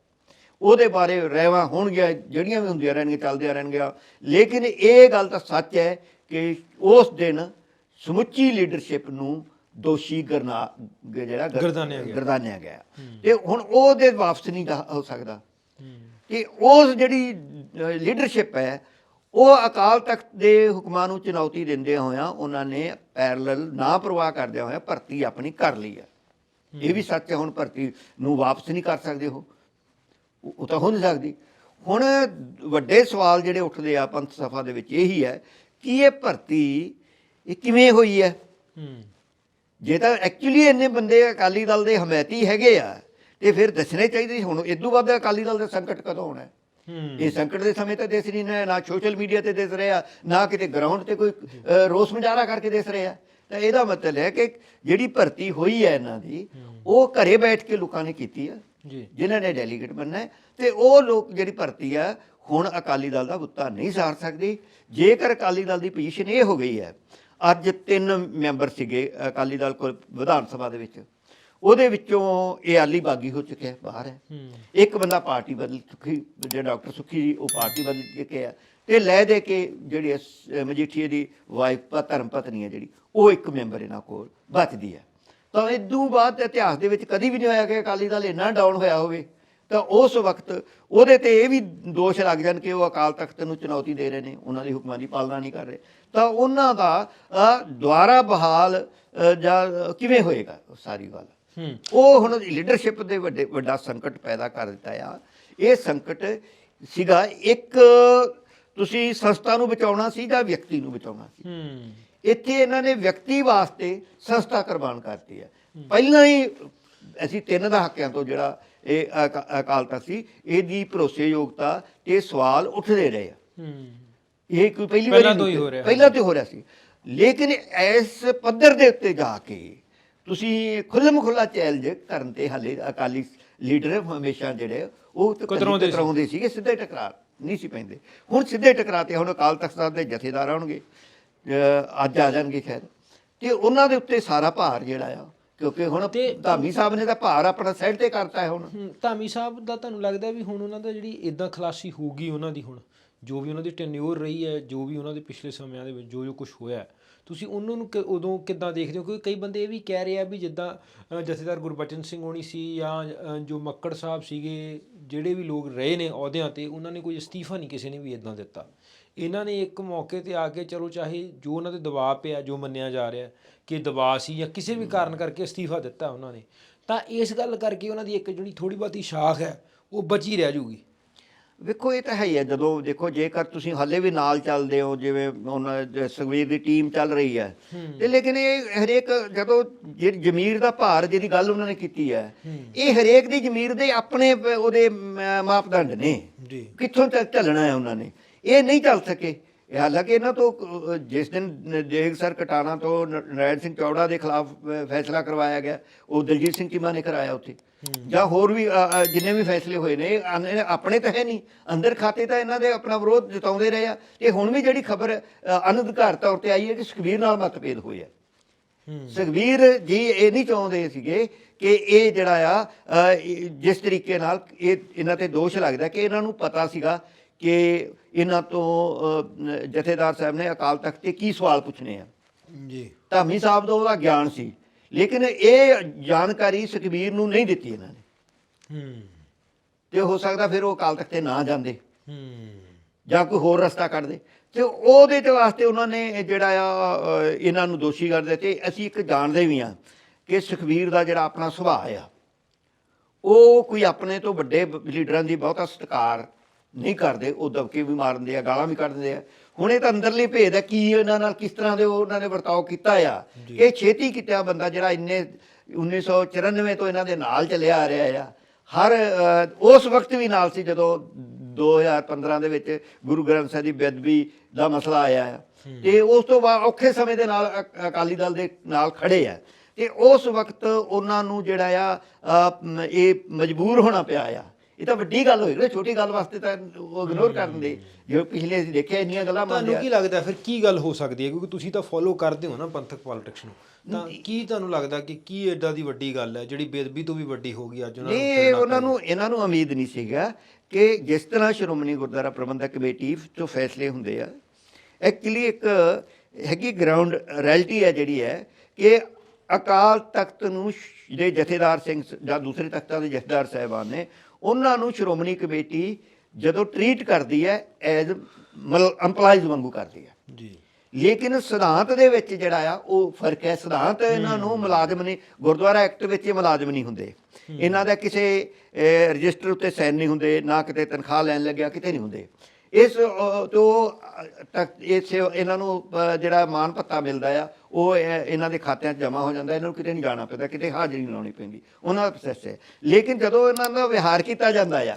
S1: ਉਹਦੇ ਬਾਰੇ ਰਹਿਵਾ ਹੋਣਗੀਆਂ ਜਿਹੜੀਆਂ ਵੀ ਹੁੰਦੀਆਂ ਰਹਿਣਗੀਆਂ ਚੱਲਦੀਆਂ ਰਹਿਣਗੀਆਂ। ਲੇਕਿਨ ਇਹ ਗੱਲ ਤਾਂ ਸੱਚ ਹੈ ਕਿ ਉਸ ਦਿਨ ਸਮੁੱਚੀ ਲੀਡਰਸ਼ਿਪ ਨੂੰ ਦੋਸ਼ੀ ਗਰਨਾ ਜਿਹੜਾ ਗਰ-
S2: ਗਰਦਾਨਿਆ ਗਿਆ।
S1: ਤੇ ਹੁਣ ਉਹਦੇ ਵਾਪਸ ਨਹੀਂ ਹੋ ਸਕਦਾ। ਕਿ ਉਸ ਜਿਹੜੀ ਲੀਡਰਸ਼ਿਪ ਹੈ ਉਹ ਅਕਾਲ ਤਖਤ ਦੇ ਹੁਕਮਾਂ ਨੂੰ ਚੁਣੌਤੀ ਦਿੰਦੇ ਹੋਇਆਂ ਉਹਨਾਂ ਨੇ ਪੈਰਲਲ ਨਾ ਪ੍ਰਵਾਹ ਕਰਦਿਆਂ ਹੋਇਆਂ ਭਰਤੀ ਆਪਣੀ ਕਰ ਲਈ ਹੈ। ਇਹ ਵੀ ਸੱਚ ਹੈ ਹੁਣ ਭਰਤੀ ਨੂੰ ਵਾਪਸ ਨਹੀਂ ਕਰ ਸਕਦੇ ਉਹ। ਉਹ ਤਾਂ ਹੋ ਨਹੀਂ ਸਕਦੀ। ਹੁਣ ਵੱਡੇ ਸਵਾਲ ਜਿਹੜੇ ਉੱਠਦੇ ਆ ਪੰਥ ਸਭਾ ਦੇ ਵਿੱਚ ਇਹੀ ਹੈ ਕਿ ਇਹ ਭਰਤੀ ਇਹ ਕਿਵੇਂ ਹੋਈ ਹੈ?
S2: ਹੂੰ।
S1: ਜੇ ਤਾਂ ਐਕਚੁਅਲੀ ਇੰਨੇ ਬੰਦੇ ਅਕਾਲੀ ਦਲ ਦੇ ਹਮਾਇਤੀ ਹੈਗੇ ਆ ਤੇ ਫਿਰ ਦੱਸਣੇ ਚਾਹੀਦੇ ਹੁਣ ਇਦੋਂ ਵੱਧ ਅਕਾਲੀ ਦਲ ਦਾ ਸੰਕਟ ਕਦੋਂ ਹੈ? ਇਹ ਸੰਕਟ ਦੇ ਸਮੇਂ ਤੇ ਦਿਸ ਨਹੀਂ ਨਾ ਸੋਸ਼ਲ ਮੀਡੀਆ ਤੇ ਦਿਸ ਰਿਹਾ ਨਾ ਕਿਤੇ ਗਰਾਊਂਡ ਤੇ ਕੋਈ ਰੋਸ ਮੁਜ਼ਾਹਰਾ ਕਰਕੇ ਦਿਸ ਰਿਹਾ। ਤਾਂ ਇਹਦਾ ਮਤਲਬ ਹੈ ਕਿ ਜਿਹੜੀ ਭਰਤੀ ਹੋਈ ਹੈ ਇਹਨਾਂ ਦੀ ਉਹ ਘਰੇ ਬੈਠ ਕੇ ਲੋਕਾਂ ਨੇ ਕੀਤੀ ਹੈ
S2: ਜੀ।
S1: ਜਿਨ੍ਹਾਂ ਨੇ ਡੈਲੀਗੇਟ ਬਣਨਾ ਹੈ ਤੇ ਉਹ ਲੋਕ ਜਿਹੜੀ ਭਰਤੀ ਹੈ ਹੁਣ ਅਕਾਲੀ ਦਲ ਦਾ ਬੁੱਤਾ ਨਹੀਂ ਸਾਰ ਸਕਦੀ। ਜੇਕਰ ਅਕਾਲੀ ਦਲ ਦੀ ਪੋਜੀਸ਼ਨ ਇਹ ਹੋ ਗਈ ਹੈ ਅੱਜ ਤਿੰਨ ਮੈਂਬਰ ਸੀਗੇ ਅਕਾਲੀ ਦਲ ਕੋਲ ਵਿਧਾਨ ਸਭਾ ਦੇ ਵਿੱਚ। ਉਹਦੇ ਵਿੱਚੋਂ ਇਹ ਆਲੀ ਬਾਗੀ ਹੋ ਚੁੱਕਿਆ ਹੈ, ਬਾਹਰ ਹੈ। ਇੱਕ ਬੰਦਾ ਪਾਰਟੀ ਬਦਲ ਚੁੱਕੀ ਜਿਹੜਾ ਡਾਕਟਰ ਸੁਖੀ ਜੀ ਉਹ ਪਾਰਟੀ ਬਦਲ ਚੁੱਕੇ ਆ। ਤੇ ਲੈ ਦੇ ਕੇ ਜਿਹੜੀ ਮਜੀਠੀਏ ਦੀ ਵਾਈਫ ਧਰਮ ਪਤਨੀ ਹੈ ਜਿਹੜੀ ਉਹ ਇੱਕ ਮੈਂਬਰ ਇਹਨਾਂ ਕੋਲ ਬਚਦੀ ਹੈ। ਤਾਂ ਇਦੋਂ ਬਾਅਦ ਇਤਿਹਾਸ ਦੇ ਵਿੱਚ ਕਦੀ ਵੀ ਨਹੀਂ ਹੋਇਆ ਕਿ ਅਕਾਲੀ ਦਲ ਇੰਨਾ ਡਾਊਨ ਹੋਇਆ ਹੋਵੇ। ਤਾਂ ਉਸ ਵਕਤ ਉਹਦੇ ਤੇ ਇਹ ਵੀ ਦੋਸ਼ ਲੱਗ ਜਾਣ ਕਿ ਉਹ ਅਕਾਲ ਤਖਤ ਨੂੰ ਚੁਣੌਤੀ ਦੇ ਰਹੇ ਨੇ ਉਹਨਾਂ ਦੀ ਹੁਕਮਾਂ ਦੀ ਪਾਲਣਾ ਨਹੀਂ ਕਰ ਰਹੇ। ਤਾਂ ਉਹਨਾਂ ਦਾ ਦੁਆਰਾ ਬਹਾਲ ਜਾਂ ਕਿਵੇਂ ਹੋਏਗਾ ਉਹ ਸਾਰੀ ਗੱਲ? ਉਹ ਹੁਣ ਲੀਡਰਸ਼ਿਪ ਦੇ ਵੱਡੇ ਵੱਡਾ ਸੰਕਟ ਪੈਦਾ ਕਰ ਦਿੱਤਾ ਆ। ਇਹ ਸੰਕਟ ਸੀਗਾ ਇੱਕ ਤੁਸੀਂ ਸੰਸਥਾ ਨੂੰ ਬਚਾਉਣਾ ਸੀ ਜਾਂ ਵਿਅਕਤੀ ਨੂੰ ਬਚਾਉਣਾ ਸੀ। ਇੱਥੇ ਇਹਨਾਂ ਨੇ ਵਿਅਕਤੀ ਵਾਸਤੇ ਸੰਸਥਾ ਕੁਰਬਾਨ ਕਰਤੀ ਹੈ। ਪਹਿਲਾਂ ਹੀ ਅਸੀਂ ਤਿੰਨ ਦਹਾਕਿਆਂ ਤੋਂ ਜਿਹੜਾ ਇਹ ਅਕਾ- ਅਕਾਲ ਤਖਤ ਸੀ ਇਹਦੀ ਭਰੋਸੇਯੋਗਤਾ ਤੇ ਸਵਾਲ ਉੱਠਦੇ ਰਹੇ ਆ।
S2: ਹੂੰ।
S1: ਇਹ ਕੋਈ ਪਹਿਲੀ
S2: ਪਹਿਲਾਂ
S1: ਵਾਰੀ
S2: ਤੋਂ
S1: ਨਹੀਂ
S2: ਹੀ ਹੋ ਰਿਹਾ।
S1: ਪਹਿਲਾਂ ਤੋਂ ਹੋ ਰਿਹਾ ਸੀ। ਲੇਕਿਨ ਇਸ ਪੱਧਰ ਦੇ ਉੱਤੇ ਜਾ ਕੇ ਤੁਸੀਂ ਖੁੱਲਮ ਖੁੱਲਾ ਚੈਲੰਜ ਕਰਨ ਤੇ ਹਲੇ ਅਕਾਲੀ ਲੀਡਰ ਹਮੇਸ਼ਾ ਜਿਹੜੇ ਉਹ
S2: ਕਤਰਾਉਂਦੇ
S1: ਸੀਗੇ ਸਿੱਧੇ ਟਕਰਾਅ ਨਹੀਂ ਸੀ ਪੈਂਦੇ। ਹੁਣ ਸਿੱਧੇ ਟਕਰਾਅ ਤੇ ਹੁਣ ਅਕਾਲ ਤਖਤ ਸਾਹਿਬ ਦੇ ਜਥੇਦਾਰ ਆਉਣਗੇ। ਅੱਜ ਆ ਜਾਣਗੇ ਖੈਰ। ਤੇ ਉਹਨਾਂ ਦੇ ਉੱਤੇ ਸਾਰਾ ਭਾਰ ਜਿਹੜਾ ਆ ਕਿਉਂਕਿ ਹੁਣ ਧਾਮੀ ਸਾਹਿਬ ਨੇ ਤਾਂ ਭਾਰ ਆਪਣਾ ਸਾਈਡ ਤੇ ਕਰਤਾ ਹੈ ਹੁਣ।
S2: ਧਾਮੀ ਸਾਹਿਬ ਦਾ ਤੁਹਾਨੂੰ ਲੱਗਦਾ ਵੀ ਹੁਣ ਉਹਨਾਂ ਦਾ ਜਿਹੜੀ ਇਦਾਂ ਖਲਾਸੀ ਹੋਊਗੀ ਉਹਨਾਂ ਦੀ ਹੁਣ ਜੋ ਵੀ ਉਹਨਾਂ ਦੀ ਟੈਨਿਓਰ ਰਹੀ ਹੈ ਜੋ ਵੀ ਉਹਨਾਂ ਦੇ ਪਿਛਲੇ ਸਮਿਆਂ ਦੇ ਵਿੱਚ ਜੋ ਜੋ ਕੁਝ ਹੋਇਆ ਤੁਸੀਂ ਉਹਨਾਂ ਨੂੰ ਉਦੋਂ ਕਿੱਦਾਂ ਦੇਖਦੇ ਹੋ? ਕਿਉਂਕਿ ਕਈ ਬੰਦੇ ਇਹ ਵੀ ਕਹਿ ਰਹੇ ਆ ਵੀ ਜਿੱਦਾਂ ਜਥੇਦਾਰ ਗੁਰਬਚਨ ਸਿੰਘ ਹੋਣੀ ਸੀ ਜਾਂ ਜੋ ਮੱਕੜ ਸਾਹਿਬ ਸੀਗੇ ਜਿਹੜੇ ਵੀ ਲੋਕ ਰਹੇ ਨੇ ਅਹੁਦਿਆਂ ਤੇ ਉਹਨਾਂ ਨੇ ਕੋਈ ਅਸਤੀਫਾ ਨਹੀਂ ਕਿਸੇ ਨੇ ਵੀ ਇਦਾਂ ਦਿੱਤਾ। ਇਹਨਾਂ ਨੇ ਇੱਕ ਮੌਕੇ ਤੇ ਆ ਕੇ ਚਲੋ ਚਾਹੇ ਜੋ ਉਹਨਾਂ ਤੇ ਦਬਾਅ ਪਿਆ ਜੋ ਮੰਨਿਆ ਜਾ ਰਿਹਾ ਕਿ ਦਬਾਅ ਸੀ ਜਾਂ ਕਿਸੇ ਵੀ ਕਾਰਨ ਕਰਕੇ ਅਸਤੀਫਾ ਦਿੱਤਾ ਉਹਨਾਂ ਨੇ ਤਾਂ ਇਸ ਗੱਲ ਕਰਕੇ ਉਹਨਾਂ ਦੀ ਇੱਕ ਜਿਹੜੀ ਥੋੜੀ ਬਹੁਤੀ ਸ਼ਾਖ ਹੈ ਉਹ ਬਚੀ ਰਹਿ ਜੂਗੀ।
S1: ਵੇਖੋ ਇਹ ਤਾਂ ਹੈ ਹੀ ਹੈ ਜਦੋਂ ਦੇਖੋ ਜੇਕਰ ਤੁਸੀਂ ਹਾਲੇ ਵੀ ਨਾਲ ਚੱਲਦੇ ਹੋ ਜਿਵੇਂ ਜ- ਸੁਖਬੀਰ ਦੀ ਟੀਮ ਚੱਲ ਰਹੀ ਹੈ ਤੇ ਲੇਕਿਨ ਇਹ ਹਰੇਕ ਜਦੋਂ ਜਿਹੜੀ ਜ਼ਮੀਰ ਦਾ ਭਾਰ ਜਿਹਦੀ ਗੱਲ ਉਹਨਾਂ ਨੇ ਕੀਤੀ ਹੈ ਇਹ ਹਰੇਕ ਦੀ ਜ਼ਮੀਰ ਦੇ ਆਪਣੇ ਉਹਦੇ ਮਾਪਦੰਡ ਨੇ। ਕਿੱਥੋਂ ਤੱਕ ਚੱਲਣਾ ਹੈ ਉਹਨਾਂ ਨੇ? ਇਹ ਨਹੀਂ ਚੱਲ ਸਕੇ। ਹਾਲਾਂਕਿ ਇਹਨਾਂ ਤੋਂ ਜਿਸ ਦਿਨ ਦੇਗ ਸਰ ਕਟਾਣਾ ਤੋਂ ਨ- ਨਰਾਇਣ ਸਿੰਘ ਚੌੜਾ ਦੇ ਖਿਲਾਫ ਫੈਸਲਾ ਕਰਵਾਇਆ ਗਿਆ ਉਹ ਦਲਜੀਤ ਸਿੰਘ ਚੀਮਾ ਨੇ ਕਰਾਇਆ ਉੱਥੇ। ਜਾਂ ਹੋਰ ਵੀ ਜਿੰਨੇ ਵੀ ਫੈਸਲੇ ਹੋਏ ਨੇ ਆਪਣੇ ਤਾਂ ਹੈ ਨਹੀਂ। ਅੰਦਰ ਖਾਤੇ ਤਾਂ ਇਹਨਾਂ ਦੇ ਆਪਣਾ ਵਿਰੋਧ ਜਤਾਉਂਦੇ ਰਹੇ ਆ। ਤੇ ਹੁਣ ਵੀ ਜਿਹੜੀ ਖਬਰ ਅਨਧਿਕਾਰ ਤੌਰ ਤੇ ਆਈ ਹੈ ਕਿ ਸੁਖਬੀਰ ਨਾਲ ਮਤਭੇਦ ਹੋਏ ਆ।
S2: ਹੂੰ।
S1: ਸੁਖਬੀਰ ਜੀ ਇਹ ਨਹੀਂ ਚਾਹੁੰਦੇ ਸੀਗੇ ਕਿ ਇਹ ਜਿਹੜਾ ਆ ਜਿਸ ਤਰੀਕੇ ਨਾਲ ਇਹ ਇਹਨਾਂ ਤੇ ਦੋਸ਼ ਲੱਗਦਾ ਕਿ ਇਹਨਾਂ ਨੂੰ ਪਤਾ ਸੀਗਾ ਕਿ ਇਹਨਾਂ ਤੋਂ ਜਥੇਦਾਰ ਸਾਹਿਬ ਨੇ ਅਕਾਲ ਤਖਤ ਤੇ ਕੀ ਸਵਾਲ ਪੁੱਛਣੇ ਆ?
S2: ਜੀ।
S1: ਧਾਮੀ ਸਾਹਿਬ ਦਾ ਉਹਦਾ ਗਿਆਨ ਸੀ ਲੇਕਿਨ ਇਹ ਜਾਣਕਾਰੀ ਸੁਖਬੀਰ ਨੂੰ ਨਹੀਂ ਦਿੱਤੀ ਇਹਨਾਂ ਨੇ।
S2: ਹੂੰ।
S1: ਤੇ ਹੋ ਸਕਦਾ ਫਿਰ ਉਹ ਅਕਾਲ ਤਖਤ ਤੇ ਨਾ ਜਾਂਦੇ।
S2: ਹੂੰ।
S1: ਜਾਂ ਕੋਈ ਹੋਰ ਰਸਤਾ ਕੱਢਦੇ ਤੇ ਉਹਦੇ ਤੇ ਵਾਸਤੇ ਉਹਨਾਂ ਨੇ ਜਿਹੜਾ ਆ ਇਹਨਾਂ ਨੂੰ ਦੋਸ਼ੀ ਕਰਦੇ ਤੇ ਅਸੀਂ ਇੱਕ ਜਾਣਦੇ ਵੀ ਆ ਕਿ ਸੁਖਵੀਰ ਦਾ ਜਿਹੜਾ ਆਪਣਾ ਸੁਭਾਅ ਆ ਉਹ ਕੋਈ ਆਪਣੇ ਤੋਂ ਵੱਡੇ ਲੀਡਰਾਂ ਦੀ ਬਹੁਤਾ ਸਤਿਕਾਰ ਨਹੀਂ ਕਰਦੇ ਉਹ ਦਬਕੇ ਵੀ ਮਾਰਦੇ ਆ ਗਾਲਾਂ ਵੀ ਕੱਢਦੇ ਆ। ਹੁਣ ਇਹ ਤਾਂ ਅੰਦਰਲੀ ਭੇਦ ਹੈ ਕੀ ਇਹਨਾਂ ਨਾਲ ਕਿਸ ਤਰ੍ਹਾਂ ਦੇ ਉਹਨਾਂ ਨੇ ਵਰਤਾਓ ਕੀਤਾ ਆ। ਇਹ ਛੇਤੀ ਕੀਤਾ ਬੰਦਾ ਜਿਹੜਾ ਇੰਨੇ 1994 ਤੋਂ ਇਹਨਾਂ ਦੇ ਨਾਲ ਚੱਲਿਆ ਆ ਰਿਹਾ ਆ। ਹਰ ਉਸ ਵਕਤ ਵੀ ਨਾਲ ਸੀ ਜਦੋਂ 2015 ਦੇ ਵਿੱਚ ਗੁਰੂ ਗ੍ਰੰਥ ਸਾਹਿਬ ਦੀ ਬੇਅਦਬੀ ਦਾ ਮਸਲਾ ਆਇਆ ਆ। ਤੇ ਉਸ ਤੋਂ ਬਾਅਦ ਔਖੇ ਸਮੇਂ ਦੇ ਨਾਲ ਅਕਾਲੀ ਦਲ ਦੇ ਨਾਲ ਖੜੇ ਆ। ਤੇ ਉਸ ਵਕਤ ਉਹਨਾਂ ਨੂੰ ਜਿਹੜਾ ਆ ਇਹ ਮਜਬੂਰ ਹੋਣਾ ਪਿਆ ਆ। ਇਹ ਤਾਂ ਵੱਡੀ ਗੱਲ ਹੋਈ ਨਾ ਛੋਟੀ ਗੱਲ ਵਾਸਤੇ ਤਾਂ ਉਹ ਇਗਨੋਰ ਕਰਨ ਦੇ। ਜਿਵੇਂ ਪਿਛਲੇ ਅਸੀਂ ਦੇਖਿਆ ਇੰਨੀਆਂ ਗੱਲਾਂ
S2: ਤੁਹਾਨੂੰ ਕੀ ਲੱਗਦਾ ਫਿਰ ਕੀ ਗੱਲ ਹੋ ਸਕਦੀ ਹੈ? ਕਿਉਂਕਿ ਤੁਸੀਂ ਤਾਂ ਫੋਲੋ ਕਰਦੇ ਹੋ ਨਾ ਪੰਥਕ ਪੋਲਿਟਿਕਸ ਨੂੰ। ਤਾਂ ਕੀ ਤੁਹਾਨੂੰ ਲੱਗਦਾ ਕਿ ਕੀ ਏਡਾ ਦੀ ਵੱਡੀ ਗੱਲ ਹੈ ਜਿਹੜੀ ਬੇਦਬੀ ਤੋਂ ਵੀ ਵੱਡੀ ਹੋ ਗਈ ਅੱਜ ਉਹਨਾਂ ਨੂੰ
S1: ਨਹੀਂ ਇਹ ਉਹਨਾਂ ਨੂੰ ਇਹਨਾਂ ਨੂੰ ਉਮੀਦ ਨਹੀਂ ਸੀਗਾ ਕਿ ਜਿਸ ਤਰ੍ਹਾਂ ਸ਼੍ਰੋਮਣੀ ਗੁਰਦੁਆਰਾ ਪ੍ਰਬੰਧਕ ਕਮੇਟੀ ਤੋਂ ਫੈਸਲੇ ਹੁੰਦੇ ਆ ਐਕਚੁਅਲੀ ਇੱਕ ਹੈਗੀ ਗਰਾਊਂਡ ਰਿਐਲਿਟੀ ਹੈ ਜਿਹੜੀ ਹੈ ਕਿ ਅਕਾਲ ਤਖਤ ਨੂੰ ਦੇ ਜਥੇਦਾਰ ਸਿੰਘ ਜਾਂ ਦੂਸਰੇ ਤਖਤਾਂ ਦੇ ਜਥੇਦਾਰ ਸਾਹਿਬਾਨ ਨੇ ਉਹਨਾਂ ਨੂੰ ਸ਼੍ਰੋਮਣੀ ਕਮੇਟੀ ਜਦੋਂ ਟਰੀਟ ਕਰਦੀ ਹੈ ਐਜ਼ EMPLOYEES ਵਾਂਗੂ ਕਰਦੀ ਹੈ।
S2: ਜੀ।
S1: ਲੇਕਿਨ ਸਿਧਾਂਤ ਦੇ ਵਿੱਚ ਜਿਹੜਾ ਆ ਉਹ ਫ਼ਰਕ ਹੈ। ਸਿਧਾਂਤ ਇਹਨਾਂ ਨੂੰ ਮੁਲਾਜ਼ਮ ਨਹੀਂ ਗੁਰਦੁਆਰਾ ਐਕਟ ਵਿੱਚ ਇਹ ਮੁਲਾਜ਼ਮ ਨਹੀਂ ਹੁੰਦੇ। ਇਹਨਾਂ ਦਾ ਕਿਸੇ ਰਜਿਸਟਰ ਉੱਤੇ ਸਾਈਨ ਨਹੀਂ ਹੁੰਦੇ ਨਾ ਕਿਤੇ ਤਨਖਾਹ ਲੈਣ ਲੱਗਿਆ ਕਿਤੇ ਨਹੀਂ ਹੁੰਦੇ। ਇਸ ਤੋਂ ਇਸ ਇਹਨਾਂ ਨੂੰ ਜਿਹੜਾ ਮਾਨ ਭੱਤਾ ਮਿਲਦਾ ਆ ਉਹ ਇਹ- ਇਹਨਾਂ ਦੇ ਖਾਤਿਆਂ 'ਚ ਜਮ੍ਹਾਂ ਹੋ ਜਾਂਦਾ ਇਹਨਾਂ ਨੂੰ ਕਿਤੇ ਨਹੀਂ ਜਾਣਾ ਪੈਂਦਾ ਕਿਤੇ ਹਾਜ਼ਰੀ ਨਹੀਂ ਲਾਉਣੀ ਪੈਂਦੀ। ਉਹਨਾਂ ਦਾ ਪ੍ਰੋਸੈਸ ਹੈ। ਲੇਕਿਨ ਜਦੋਂ ਇਹਨਾਂ ਦਾ ਵਿਹਾਰ ਕੀਤਾ ਜਾਂਦਾ ਆ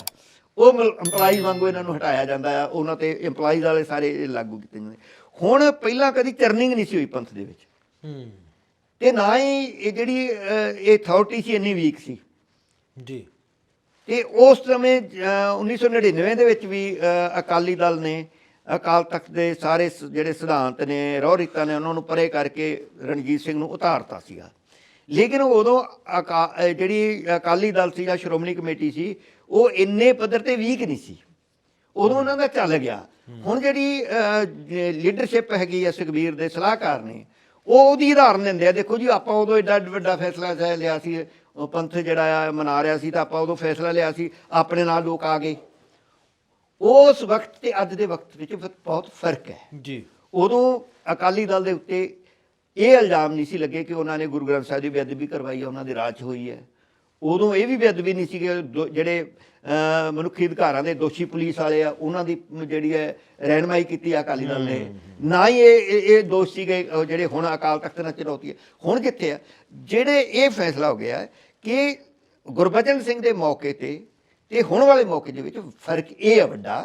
S1: ਉਹ EMPLOYEES ਵਾਂਗੂ ਇਹਨਾਂ ਨੂੰ ਹਟਾਇਆ ਜਾਂਦਾ ਆ ਉਹਨਾਂ ਤੇ EMPLOYEES ਵਾਲੇ ਸਾਰੇ ਲਾਗੂ ਕੀਤੇ ਜਾਂਦੇ। ਹੁਣ ਪਹਿਲਾਂ ਕਦੀ ਟਰਨਿੰਗ ਨਹੀਂ ਸੀ ਹੋਈ ਪੰਥ ਦੇ ਵਿੱਚ।
S2: ਹੂੰ।
S1: ਤੇ ਨਾ ਹੀ ਇਹ ਜਿਹੜੀ ਇਹ ਅਥਾਰਟੀ ਸੀ ਇੰਨੀ ਵੀਕ ਸੀ।
S2: ਜੀ।
S1: ਤੇ ਉਸ ਸਮੇਂ ਅਹ, 1999 ਦੇ ਵਿੱਚ ਵੀ ਅਕਾਲੀ ਦਲ ਨੇ ਅਕਾਲ ਤਖਤ ਦੇ ਸਾਰੇ ਸ- ਜਿਹੜੇ ਸਿਧਾਂਤ ਨੇ ਰੋਹ ਰੀਤਾਂ ਨੇ ਉਹਨਾਂ ਨੂੰ ਪਰੇ ਕਰਕੇ ਰਣਜੀਤ ਸਿੰਘ ਨੂੰ ਉਤਾਰਤਾ ਸੀਗਾ। ਲੇਕਿਨ ਉਦੋਂ ਅਕਾ- ਜਿਹੜੀ ਅਕਾਲੀ ਦਲ ਸੀ ਜਾਂ ਸ਼੍ਰੋਮਣੀ ਕਮੇਟੀ ਸੀ ਉਹ ਇੰਨੇ ਪੱਧਰ ਤੇ ਵੀਕ ਨਹੀਂ ਸੀ। ਉਦੋਂ ਉਹਨਾਂ ਦਾ ਚੱਲ ਗਿਆ। ਹੁਣ ਜਿਹੜੀ ਲੀਡਰਸ਼ਿਪ ਹੈਗੀ ਆ ਸੁਖਬੀਰ ਦੇ ਸਲਾਹਕਾਰ ਨੇ ਉਹ ਉਹਦੀ ਉਦਾਹਰਨ ਦਿੰਦੇ ਆ ਦੇਖੋ ਜੀ ਆਪਾਂ ਉਦੋਂ ਐਡਾ ਵੱਡਾ ਫੈਸਲਾ ਲਿਆ ਸੀ ਉਹ ਪੰਥ ਜਿਹੜਾ ਆ ਮਨਾ ਰਿਹਾ ਸੀ ਤਾਂ ਆਪਾਂ ਉਦੋਂ ਫੈਸਲਾ ਲਿਆ ਸੀ ਆਪਣੇ ਨਾਲ ਲੋਕ ਆ ਗਏ। ਉਸ ਵਕਤ ਤੇ ਅੱਜ ਦੇ ਵਕਤ ਵਿੱਚ ਬਹੁਤ ਫ਼ਰਕ ਹੈ।
S2: ਜੀ।
S1: ਉਦੋਂ ਅਕਾਲੀ ਦਲ ਦੇ ਉੱਤੇ ਇਹ ਇਲਜ਼ਾਮ ਨਹੀਂ ਸੀ ਲੱਗੇ ਕਿ ਉਹਨਾਂ ਨੇ ਗੁਰੂ ਗ੍ਰੰਥ ਸਾਹਿਬ ਦੀ ਬੇਅਦਬੀ ਕਰਵਾਈ ਹੈ ਉਹਨਾਂ ਦੇ ਰਾਜ 'ਚ ਹੋਈ ਹੈ। ਉਦੋਂ ਇਹ ਵੀ ਬੇਅਦਬੀ ਨਹੀਂ ਸੀ ਕਿ ਜਿਹੜੇ ਮਨੁੱਖੀ ਅਧਿਕਾਰਾਂ ਦੇ ਦੋਸ਼ੀ ਪੁਲਿਸ ਵਾਲੇ ਆ ਉਹਨਾਂ ਦੀ ਜਿਹੜੀ ਹੈ ਰਹਿਨਮਾਈ ਕੀਤੀ ਆ ਅਕਾਲੀ ਦਲ ਨੇ। ਨਾ ਹੀ ਇਹ ਇਹ- ਦੋਸ਼ ਸੀਗੇ ਜਿਹੜੇ ਹੁਣ ਅਕਾਲ ਤਖਤ ਨਾਲ ਚੁਣੌਤੀ ਹੈ। ਹੁਣ ਕਿੱਥੇ ਆ? ਜਿਹੜੇ ਇਹ ਫੈਸਲਾ ਹੋ ਗਿਆ ਹੈ ਕਿ ਗੁਰਬਚਨ ਸਿੰਘ ਦੇ ਮੌਕੇ ਤੇ ਤੇ ਹੁਣ ਵਾਲੇ ਮੌਕੇ ਦੇ ਵਿੱਚ ਫ਼ਰਕ ਇਹ ਹੈ ਵੱਡਾ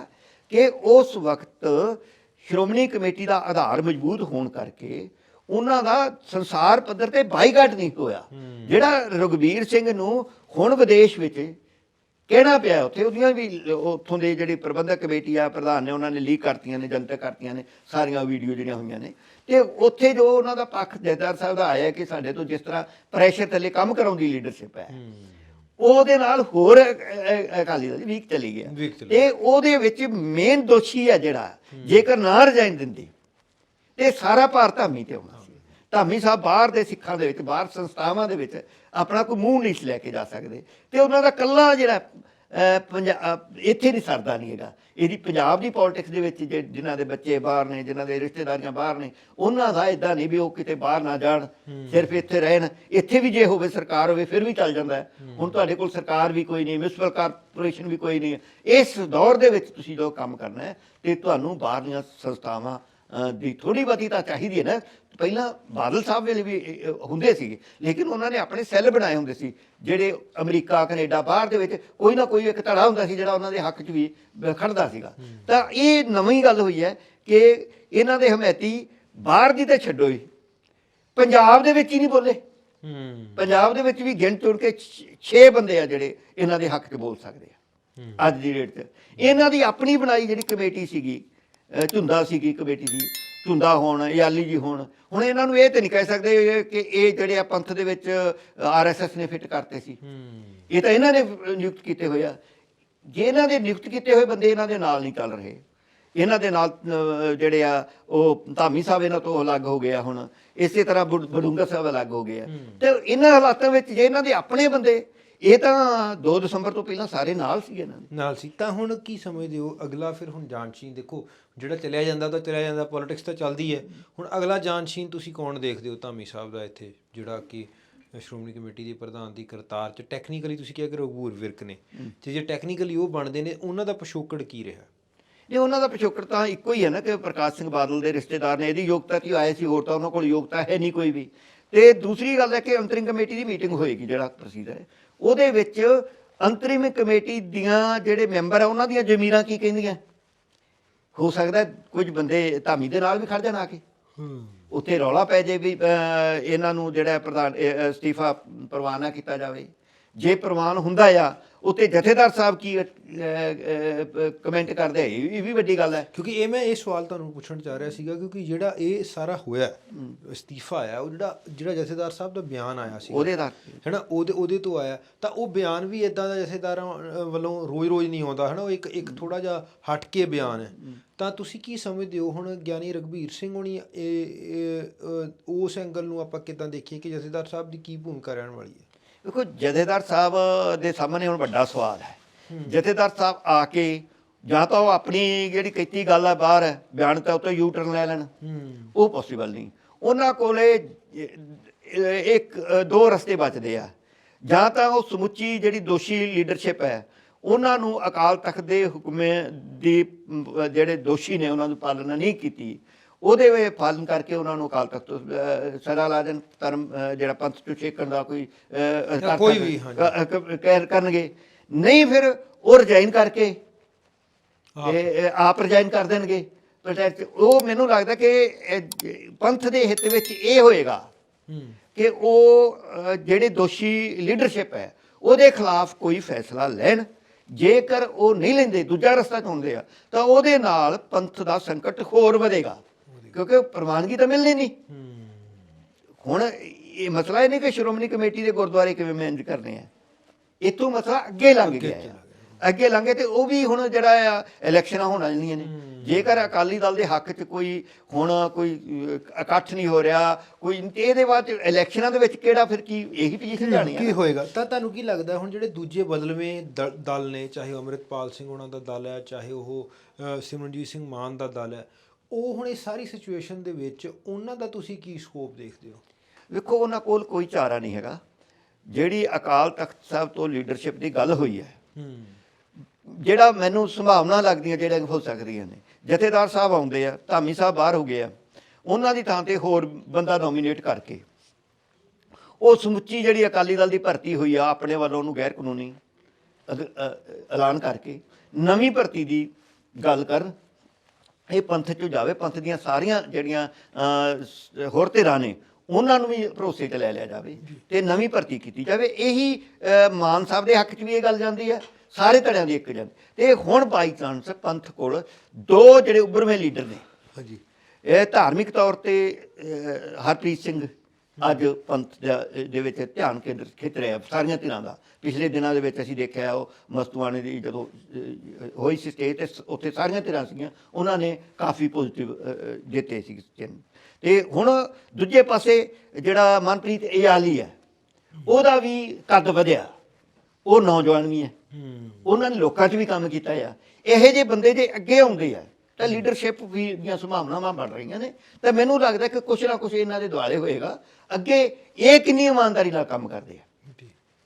S1: ਕਿ ਉਸ ਵਕਤ ਸ਼੍ਰੋਮਣੀ ਕਮੇਟੀ ਦਾ ਆਧਾਰ ਮਜ਼ਬੂਤ ਹੋਣ ਕਰਕੇ ਉਹਨਾਂ ਦਾ ਸੰਸਾਰ ਪੱਧਰ ਤੇ ਬਾਈਕਾਟ ਨਹੀਂ ਹੋਇਆ। ਜਿਹੜਾ ਰਗਵੀਰ ਸਿੰਘ ਨੂੰ ਹੁਣ ਵਿਦੇਸ਼ ਵਿੱਚ ਕਹਿਣਾ ਪਿਆ ਉੱਥੇ ਉਹਦੀਆਂ ਵੀ ਉੱਥੋਂ ਦੇ ਜਿਹੜੀ ਪ੍ਰਬੰਧਕ ਕਮੇਟੀ ਆ ਪ੍ਰਧਾਨ ਨੇ ਉਹਨਾਂ ਨੇ ਲੀਕ ਕਰਤੀਆਂ ਨੇ ਜਨਤਕ ਕਰਤੀਆਂ ਨੇ ਸਾਰੀਆਂ ਵੀਡੀਓ ਜਿਹੜੀਆਂ ਹੋਈਆਂ ਨੇ। ਤੇ ਉੱਥੇ ਜੋ ਉਹਨਾਂ ਦਾ ਪੱਖ ਜਥੇਦਾਰ ਸਾਹਿਬ ਦਾ ਆਇਆ ਕਿ ਸਾਡੇ ਤੋਂ ਜਿਸ ਤਰ੍ਹਾਂ ਪ੍ਰੈਸ਼ਰ ਥੱਲੇ ਕੰਮ ਕਰਾਉਂਦੀ ਲੀਡਰਸ਼ਿਪ ਹੈ। ਉਹਦੇ ਨਾਲ ਹੋਰ ਅਕਾਲੀ ਦਲ ਵੀਕ ਚਲੀ ਗਿਆ। ਤੇ ਉਹਦੇ ਵਿੱਚ ਮੇਨ ਦੋਸ਼ੀ ਹੈ ਜਿਹੜਾ ਜੇਕਰ ਨਾ ਰਜਾਈਨ ਦਿੰਦੀ ਤੇ ਸਾਰਾ ਭਾਰ ਧਾਮੀ ਤੇ ਆਉਣਾ ਸੀ। ਧਾਮੀ ਸਾਹਿਬ ਬਾਹਰ ਦੇ ਸਿੱਖਾਂ ਦੇ ਵਿੱਚ ਬਾਹਰ ਸੰਸਥਾਵਾਂ ਦੇ ਵਿੱਚ ਆਪਣਾ ਕੋਈ ਮੂੰਹ ਨਹੀਂ ਲੈ ਕੇ ਜਾ ਸਕਦੇ। ਤੇ ਉਹਨਾਂ ਦਾ ਕੱਲਾ ਜਿਹੜਾ ਅਹ, ਪੰਜਾ- ਅਹ, ਇੱਥੇ ਨਹੀਂ ਸਰਦਾ ਨਹੀਂ ਹੈਗਾ। ਇਹਦੀ ਪੰਜਾਬ ਦੀ ਪੋਲਿਟਿਕਸ ਦੇ ਵਿੱਚ ਜਿਨ੍ਹਾਂ ਦੇ ਬੱਚੇ ਬਾਹਰ ਨੇ ਜਿਨ੍ਹਾਂ ਦੇ ਰਿਸ਼ਤੇਦਾਰੀਆਂ ਬਾਹਰ ਨੇ ਉਹਨਾਂ ਦਾ ਇਦਾਂ ਨਹੀਂ ਵੀ ਉਹ ਕਿਤੇ ਬਾਹਰ ਨਾ ਜਾਣ ਸਿਰਫ ਇੱਥੇ ਰਹਿਣ। ਇੱਥੇ ਵੀ ਜੇ ਹੋਵੇ ਸਰਕਾਰ ਹੋਵੇ ਫਿਰ ਵੀ ਚੱਲ ਜਾਂਦਾ ਹੁਣ ਤੁਹਾਡੇ ਕੋਲ ਸਰਕਾਰ ਵੀ ਕੋਈ ਨਹੀਂ ਮਿਊਨਿਸਪਲ ਕਾਰਪੋਰੇਸ਼ਨ ਵੀ ਕੋਈ ਨਹੀਂ। ਇਸ ਦੌਰ ਦੇ ਵਿੱਚ ਤੁਸੀਂ ਜੋ ਕੰਮ ਕਰਨਾ ਹੈ ਤੇ ਤੁਹਾਨੂੰ ਬਾਹਰਲੀਆਂ ਸੰਸਥਾਵਾਂ ਦੀ ਥੋੜੀ ਬਹੁਤੀ ਤਾਂ ਚਾਹੀਦੀ ਹੈ ਨਾ ਪਹਿਲਾਂ ਬਾਦਲ ਸਾਹਿਬ ਵੇਲੇ ਵੀ ਹੁੰਦੇ ਸੀਗੇ। ਲੇਕਿਨ ਉਹਨਾਂ ਨੇ ਆਪਣੇ ਸੈੱਲ ਬਣਾਏ ਹੁੰਦੇ ਸੀ ਜਿਹੜੇ ਅਮਰੀਕਾ ਕੈਨੇਡਾ ਬਾਹਰ ਦੇ ਵਿੱਚ ਕੋਈ ਨਾ ਕੋਈ ਇੱਕ ਧੜਾ ਹੁੰਦਾ ਸੀ ਜਿਹੜਾ ਉਹਨਾਂ ਦੇ ਹੱਕ 'ਚ ਵੀ ਖੜਦਾ ਸੀਗਾ। ਤਾਂ ਇਹ ਨਵੀਂ ਗੱਲ ਹੋਈ ਹੈ ਕਿ ਇਹਨਾਂ ਦੇ ਹਮਾਇਤੀ ਬਾਹਰ ਦੀ ਤਾਂ ਛੱਡੋ ਹੀ ਪੰਜਾਬ ਦੇ ਵਿੱਚ ਹੀ ਨਹੀਂ ਬੋਲੇ। ਪੰਜਾਬ ਦੇ ਵਿੱਚ ਵੀ ਗਿਣ ਚੁਣ ਕੇ 6 ਬੰਦੇ ਆ ਜਿਹੜੇ ਇਹਨਾਂ ਦੇ ਹੱਕ 'ਚ ਬੋਲ ਸਕਦੇ ਆ। ਅੱਜ ਦੀ ਡੇਟ 'ਚ। ਇਹਨਾਂ ਦੀ ਆਪਣੀ ਬਣਾਈ ਜਿਹੜੀ ਕਮੇਟੀ ਸੀਗੀ ਝੁੰਦਾ ਸੀਗੀ ਕਮੇਟੀ ਸੀ ਝੁੰਦਾ ਹੋਣ ਯਾਲੀ ਜੀ ਹੋਣ। ਹੁਣ ਇਹਨਾਂ ਨੂੰ ਇਹ ਤੇ ਨਹੀਂ ਕਹਿ ਸਕਦੇ ਕਿ ਇਹ ਜਿਹੜੇ ਆ ਪੰਥ ਦੇ ਵਿੱਚ ਆਰਐਸਐਸ ਨੇ ਫਿੱਟ ਕਰਤੇ ਸੀ। ਇਹ ਤਾਂ ਇਹਨਾਂ ਨੇ ਨਿਯੁਕਤ ਕੀਤੇ ਹੋਏ ਆ। ਜੇ ਇਹਨਾਂ ਦੇ ਨਿਯੁਕਤ ਕੀਤੇ ਹੋਏ ਬੰਦੇ ਇਹਨਾਂ ਦੇ ਨਾਲ ਨਹੀਂ ਚੱਲ ਰਹੇ ਇਹਨਾਂ ਦੇ ਨਾਲ ਜਿਹੜੇ ਆ ਉਹ ਧਾਮੀ ਸਾਹਿਬ ਇਹਨਾਂ ਤੋਂ ਅਲੱਗ ਹੋ ਗਿਆ ਹੁਣ। ਇਸੇ ਤਰ੍ਹਾਂ ਬੁ- ਬਡੂੰਗਰ ਸਾਹਿਬ ਅਲੱਗ ਹੋ ਗਏ ਆ। ਤੇ ਇਹਨਾਂ ਹਾਲਾਤਾਂ ਵਿੱਚ ਜੇ ਇਹਨਾਂ ਦੇ ਆਪਣੇ ਬੰਦੇ ਇਹ ਤਾਂ 2 ਦਸੰਬਰ ਤੋਂ ਪਹਿਲਾਂ ਸਾਰੇ ਨਾਲ ਸੀ ਇਹਨਾਂ ਦੇ।
S2: ਨਾਲ ਸੀ। ਤਾਂ ਹੁਣ ਕੀ ਸਮਝਦੇ ਹੋ? ਅਗਲਾ ਫਿਰ ਹੁਣ ਜਾਂਚੀਨ ਦੇਖੋ ਜਿਹੜਾ ਚਲਿਆ ਜਾਂਦਾ ਤਾਂ ਚਲਿਆ ਜਾਂਦਾ ਪੋਲਿਟਿਕਸ ਤਾਂ ਚੱਲਦੀ ਹੈ। ਹੁਣ ਅਗਲਾ ਜਾਂਚੀਨ ਤੁਸੀਂ ਕੌਣ ਦੇਖਦੇ ਹੋ ਧਾਮੀ ਸਾਹਿਬ ਦਾ ਇੱਥੇ ਜਿਹੜਾ ਕਿ ਸ਼੍ਰੋਮਣੀ ਕਮੇਟੀ ਦੇ ਪ੍ਰਧਾਨ ਦੀ ਕਰਤਾਰ ਚ ਟੈਕਨੀਕਲੀ ਤੁਸੀਂ ਕਿਹਾ ਕਿ ਰਘੂਰ ਵਿਰਕ ਨੇ। ਤੇ ਜੇ ਟੈਕਨੀਕਲੀ ਉਹ ਬਣਦੇ ਨੇ ਉਹਨਾਂ ਦਾ ਪਿਛੋਕੜ ਕੀ ਰਿਹਾ?
S1: ਇਹ ਉਹਨਾਂ ਦਾ ਪਿਛੋਕੜ ਤਾਂ ਇੱਕੋ ਹੀ ਹੈ ਨਾ ਕਿ ਪ੍ਰਕਾਸ਼ ਸਿੰਘ ਬਾਦਲ ਦੇ ਰਿਸ਼ਤੇਦਾਰ ਨੇ ਇਹਦੀ ਯੋਗਤਾ ਕੀ ਆਏ ਸੀ ਹੋਰ ਤਾਂ ਉਹਨਾਂ ਕੋਲ ਯੋਗਤਾ ਹੈ ਨਹੀਂ ਕੋਈ ਵੀ। ਤੇ ਦੂਸਰੀ ਗੱਲ ਹੈ ਕਿ ਅੰਤਰਿਮ ਕਮੇਟੀ ਦੀ ਮੀਟਿੰਗ ਹੋਏਗੀ ਜਿਹੜਾ ਪ੍ਰਸਿੱਧ ਹੈ। ਉਹਦੇ ਵਿੱਚ ਅੰਤਰਿਮ ਕਮੇਟੀ ਦੀਆਂ ਜਿਹੜੇ ਮੈਂਬਰ ਆ ਉਹਨਾਂ ਦੀਆਂ ਜ਼ਮੀਰਾਂ ਕੀ ਕਹਿੰਦੀਆਂ? ਹੋ ਸਕਦਾ ਕੁਝ ਬੰਦੇ ਧਾਮੀ ਦੇ ਨਾਲ ਵੀ ਖੜ ਜਾਣ ਆ ਕੇ। ਉੱਥੇ ਰੌਲਾ ਪੈ ਜੇ ਵੀ ਇਹਨਾਂ ਨੂੰ ਜਿਹੜਾ ਪ੍ਰਧਾਨ ਅਸਤੀਫਾ ਪ੍ਰਵਾਨ ਕੀਤਾ ਜਾਵੇ। ਜੇ ਪ੍ਰਵਾਨ ਹੁੰਦਾ ਆ ਉੱਤੇ ਜਥੇਦਾਰ ਸਾਹਿਬ ਕੀ ਕਮੈਂਟ ਕਰਦੇ ਇਹ ਵੀ- ਵੱਡੀ ਗੱਲ ਹੈ।
S2: ਕਿਉਂਕਿ ਇਹ ਮੈਂ ਇਹ ਸਵਾਲ ਤੁਹਾਨੂੰ ਪੁੱਛਣ ਚਾਹ ਰਿਹਾ ਸੀਗਾ ਕਿਉਂਕਿ ਜਿਹੜਾ ਇਹ ਸਾਰਾ ਹੋਇਆ ਅਸਤੀਫਾ ਆਇਆ ਉਹ ਜਿਹੜਾ ਜਿਹੜਾ ਜਥੇਦਾਰ ਸਾਹਿਬ ਦਾ ਬਿਆਨ ਆਇਆ ਸੀ
S1: ਉਹਦੇ ਦਾ
S2: ਹੈਨਾ ਉਹਦੇ ਉਹਦੇ ਤੋਂ ਆਇਆ। ਤਾਂ ਉਹ ਬਿਆਨ ਵੀ ਇਦਾਂ ਦਾ ਜਥੇਦਾਰਾਂ ਵੱਲੋਂ ਰੋਜ਼-ਰੋਜ਼ ਨਹੀਂ ਆਉਂਦਾ ਹੈਨਾ ਉਹ ਇੱਕ ਇੱਕ ਥੋੜਾ ਜਿਹਾ ਹਟ ਕੇ ਬਿਆਨ ਹੈ। ਤਾਂ ਤੁਸੀਂ ਕੀ ਸਮਝਦੇ ਹੋ ਹੁਣ ਗਿਆਨੀ ਰਗਵੀਰ ਸਿੰਘ ਹੋਣੀ ਇਹ ਉਸ ਐਂਗਲ ਨੂੰ ਆਪਾਂ ਕਿਦਾਂ ਦੇਖੀਏ ਕਿ ਜਥੇਦਾਰ ਸਾਹਿਬ ਦੀ ਕੀ ਭੂਮਿਕਾ ਰਹਿਣ ਵਾਲੀ ਹੈ?
S1: ਦੇਖੋ ਜਥੇਦਾਰ ਸਾਹਿਬ ਦੇ ਸਾਹਮਣੇ ਹੁਣ ਵੱਡਾ ਸਵਾਲ ਹੈ। ਜਥੇਦਾਰ ਸਾਹਿਬ ਆ ਕੇ ਜਾਂ ਤਾਂ ਉਹ ਆਪਣੀ ਜਿਹੜੀ ਕੀਤੀ ਗੱਲ ਹੈ ਬਾਹਰ ਹੈ ਬਿਆਨ ਤਾਂ ਉੱਤੇ ਯੂ ਟਰਨ ਲੈ ਲੈਣ। ਉਹ ਪੋਸੀਬਲ ਨਹੀਂ। ਉਹਨਾਂ ਕੋਲੇ ਇੱਕ ਦੋ ਰਸਤੇ ਬਚਦੇ ਆ। ਜਾਂ ਤਾਂ ਉਹ ਸਮੁੱਚੀ ਜਿਹੜੀ ਦੋਸ਼ੀ ਲੀਡਰਸ਼ਿਪ ਹੈ ਉਹਨਾਂ ਨੂੰ ਅਕਾਲ ਤਖਤ ਦੇ ਹੁਕਮੇ ਦੀ ਅਮ, ਜਿਹੜੇ ਦੋਸ਼ੀ ਨੇ ਉਹਨਾਂ ਦੀ ਪਾਲਣਾ ਨਹੀਂ ਕੀਤੀ। ਉਹਦੇ ਵੇ ਪਾਲਣ ਕਰਕੇ ਉਹਨਾਂ ਨੂੰ ਅਕਾਲ ਤਖਤ ਤੋਂ ਸਜ਼ਾ ਲਾ ਦੇਣ ਧਰਮ ਜਿਹੜਾ ਪੰਥ ਤੋਂ ਛੇਕਣ ਦਾ ਕੋਈ
S2: ਕੋਈ ਵੀ, ਹਾਂਜੀ।
S1: ਕ- ਕ- ਕਹਿਰ ਕਰਨਗੇ। ਨਹੀਂ ਫਿਰ ਉਹ ਰਿਜ਼ਾਈਨ ਕਰਕੇ ਇਹ ਆਪ ਰਿਜ਼ਾਈਨ ਕਰ ਦੇਣਗੇ। ਪ੍ਰੋਟੈਸਟ ਉਹ ਮੈਨੂੰ ਲੱਗਦਾ ਕਿ ਪੰਥ ਦੇ ਹਿੱਤ ਵਿੱਚ ਇਹ ਹੋਏਗਾ ਕਿ ਉਹ ਜਿਹੜੇ ਦੋਸ਼ੀ ਲੀਡਰਸ਼ਿਪ ਹੈ ਉਹਦੇ ਖਿਲਾਫ ਕੋਈ ਫੈਸਲਾ ਲੈਣ। ਜੇਕਰ ਉਹ ਨਹੀਂ ਲੈਂਦੇ ਦੂਜਾ ਰਸਤਾ ਚੁਣਦੇ ਆ ਤਾਂ ਉਹਦੇ ਨਾਲ ਪੰਥ ਦਾ ਸੰਕਟ ਹੋਰ ਵਧੇਗਾ। ਕਿਉਂਕਿ ਪ੍ਰਵਾਨਗੀ ਤਾਂ ਮਿਲਣੀ ਨਹੀਂ।
S2: ਹੂੰ।
S1: ਹੁਣ ਇਹ ਮਸਲਾ ਇਹ ਨਹੀਂ ਕਿ ਸ਼੍ਰੋਮਣੀ ਕਮੇਟੀ ਦੇ ਗੁਰਦੁਆਰੇ ਕਿਵੇਂ ਮੈਨੇਜ ਕਰਨੇ ਆ। ਇਤੋਂ ਮਸਲਾ ਅੱਗੇ ਲੰਘ ਗਿਆ ਆ। ਅੱਗੇ ਲੰਘੇ ਤੇ ਉਹ ਵੀ ਹੁਣ ਜਿਹੜਾ ਆ ਇਲੈਕਸ਼ਨਾਂ ਹੋਣ ਵਾਲੀਆਂ ਨੇ। ਜੇਕਰ ਅਕਾਲੀ ਦਲ ਦੇ ਹੱਕ 'ਚ ਕੋਈ ਹੁਣ ਕੋਈ ਇਕੱਠ ਨਹੀਂ ਹੋ ਰਿਹਾ ਕੋਈ ਇਹਦੇ ਬਾਅਦ ਇਲੈਕਸ਼ਨਾਂ ਦੇ ਵਿੱਚ ਕਿਹੜਾ ਫਿਰ ਕੀ ਇਹੀ ਪੋਜੀਸ਼ਨ ਜਾਣੀ
S2: ਕੀ
S1: ਆ
S2: ਹੋਏਗਾ? ਤਾਂ ਤੁਹਾਨੂੰ ਕੀ ਲੱਗਦਾ ਹੁਣ ਜਿਹੜੇ ਦੂਜੇ ਬਦਲਵੇਂ ਦਲ ਨੇ ਚਾਹੇ ਅੰਮ੍ਰਿਤਪਾਲ ਸਿੰਘ ਉਹਨਾਂ ਦਾ ਦਲ ਹੈ ਚਾਹੇ ਉਹ ਸਿਮਰਨਜੀਤ ਸਿੰਘ ਮਾਨ ਦਾ ਦਲ ਹੈ ਉਹ ਹੁਣ ਇਸ ਸਾਰੀ ਸਿਚੁਏਸ਼ਨ ਦੇ ਵਿੱਚ ਉਹਨਾਂ ਦਾ ਤੁਸੀਂ ਕੀ ਸਕੋਪ ਦੇਖਦੇ ਹੋ?
S1: ਵੇਖੋ ਉਹਨਾਂ ਕੋਲ ਕੋਈ ਚਾਰਾ ਨਹੀਂ ਹੈਗਾ। ਜਿਹੜੀ ਅਕਾਲ ਤਖਤ ਸਾਹਿਬ ਤੋਂ ਲੀਡਰਸ਼ਿਪ ਦੀ ਗੱਲ ਹੋਈ ਹੈ ਜਿਹੜਾ ਮੈਨੂੰ ਸੰਭਾਵਨਾ ਲੱਗਦੀਆਂ ਜਿਹੜੀਆਂ ਹੋ ਸਕਦੀਆਂ ਨੇ। ਜਥੇਦਾਰ ਸਾਹਿਬ ਆਉਂਦੇ ਆ ਧਾਮੀ ਸਾਹਿਬ ਬਾਹਰ ਹੋ ਗਏ ਆ ਉਹਨਾਂ ਦੀ ਥਾਂ ਤੇ ਹੋਰ ਬੰਦਾ ਨੋਮੀਨੇਟ ਕਰਕੇ। ਉਹ ਸਮੁੱਚੀ ਜਿਹੜੀ ਅਕਾਲੀ ਦਲ ਦੀ ਭਰਤੀ ਹੋਈ ਆ ਆਪਣੇ ਵੱਲੋਂ ਉਹਨੂੰ ਗੈਰ ਕਾਨੂੰਨੀ ਐਲਾਨ ਕਰਕੇ ਨਵੀਂ ਭਰਤੀ ਦੀ ਗੱਲ ਕਰਨ। ਇਹ ਪੰਥ ਚੋਂ ਜਾਵੇ ਪੰਥ ਦੀਆਂ ਸਾਰੀਆਂ ਜਿਹੜੀਆਂ ਹੋਰ ਧਿਰਾਂ ਨੇ ਉਹਨਾਂ ਨੂੰ ਵੀ ਭਰੋਸੇ 'ਚ ਲੈ ਲਿਆ ਜਾਵੇ ਤੇ ਨਵੀਂ ਭਰਤੀ ਕੀਤੀ ਜਾਵੇ। ਇਹੀ ਮਾਨ ਸਾਹਿਬ ਦੇ ਹੱਕ 'ਚ ਵੀ ਇਹ ਗੱਲ ਜਾਂਦੀ ਹੈ ਸਾਰੇ ਧੜਿਆਂ ਦੀ ਇੱਕ ਜਾਂਦੀ ਤੇ ਹੁਣ ਬਾਈ ਚਾਂਸ ਪੰਥ ਕੋਲ ਦੋ ਜਿਹੜੇ ਉੱਭਰਵੇਂ ਲੀਡਰ ਨੇ।
S2: ਹਾਂਜੀ।
S1: ਇਹ ਧਾਰਮਿਕ ਤੌਰ ਤੇ ਹਰਪ੍ਰੀਤ ਸਿੰਘ ਅੱਜ ਪੰਥ ਦਾ- ਵਿੱਚ ਧਿਆਨ ਕੇਂਦਰ ਖਿੱਚ ਰਿਹਾ। ਸਾਰੀਆਂ ਧਿਰਾਂ ਦਾ। ਪਿਛਲੇ ਦਿਨਾਂ ਦੇ ਵਿੱਚ ਅਸੀਂ ਦੇਖਿਆ ਉਹ ਮਸਤੂਆਣੇ ਦੀ ਜਦੋਂ ਹੋਈ ਸੀ ਸਟੇਜ ਤੇ ਉੱਥੇ ਸਾਰੀਆਂ ਧਿਰਾਂ ਸੀਗੀਆਂ। ਉਹਨਾਂ ਨੇ ਕਾਫੀ ਪੋਜ਼ਿਟਿਵ ਦਿੱਤੇ ਸੀ ਚਿੰਨ੍ਹ ਤੇ ਹੁਣ ਦੂਜੇ ਪਾਸੇ ਜਿਹੜਾ ਮਨਪ੍ਰੀਤ ਇਆਲੀ ਹੈ ਉਹਦਾ ਵੀ ਕੱਦ ਵਧਿਆ। ਉਹ ਨੌਜਵਾਨ ਵੀ ਹੈ।
S2: ਹੂੰ।
S1: ਉਹਨਾਂ ਨੇ ਲੋਕਾਂ 'ਚ ਵੀ ਕੰਮ ਕੀਤਾ ਆ। ਇਹੋ ਜਿਹੇ ਬੰਦੇ ਜੇ ਅੱਗੇ ਆਉਂਦੇ ਆ ਤਾਂ ਲੀਡਰਸ਼ਿਪ ਵੀ ਦੀਆਂ ਸੰਭਾਵਨਾਵਾਂ ਬਣ ਰਹੀਆਂ ਨੇ। ਤਾਂ ਮੈਨੂੰ ਲੱਗਦਾ ਕਿ ਕੁਛ ਨਾ ਕੁਛ ਇਹਨਾਂ ਦੇ ਦੁਆਲੇ ਹੋਏਗਾ। ਅੱਗੇ ਇਹ ਕਿੰਨੀ ਇਮਾਨਦਾਰੀ ਨਾਲ ਕੰਮ ਕਰਦੇ ਆ।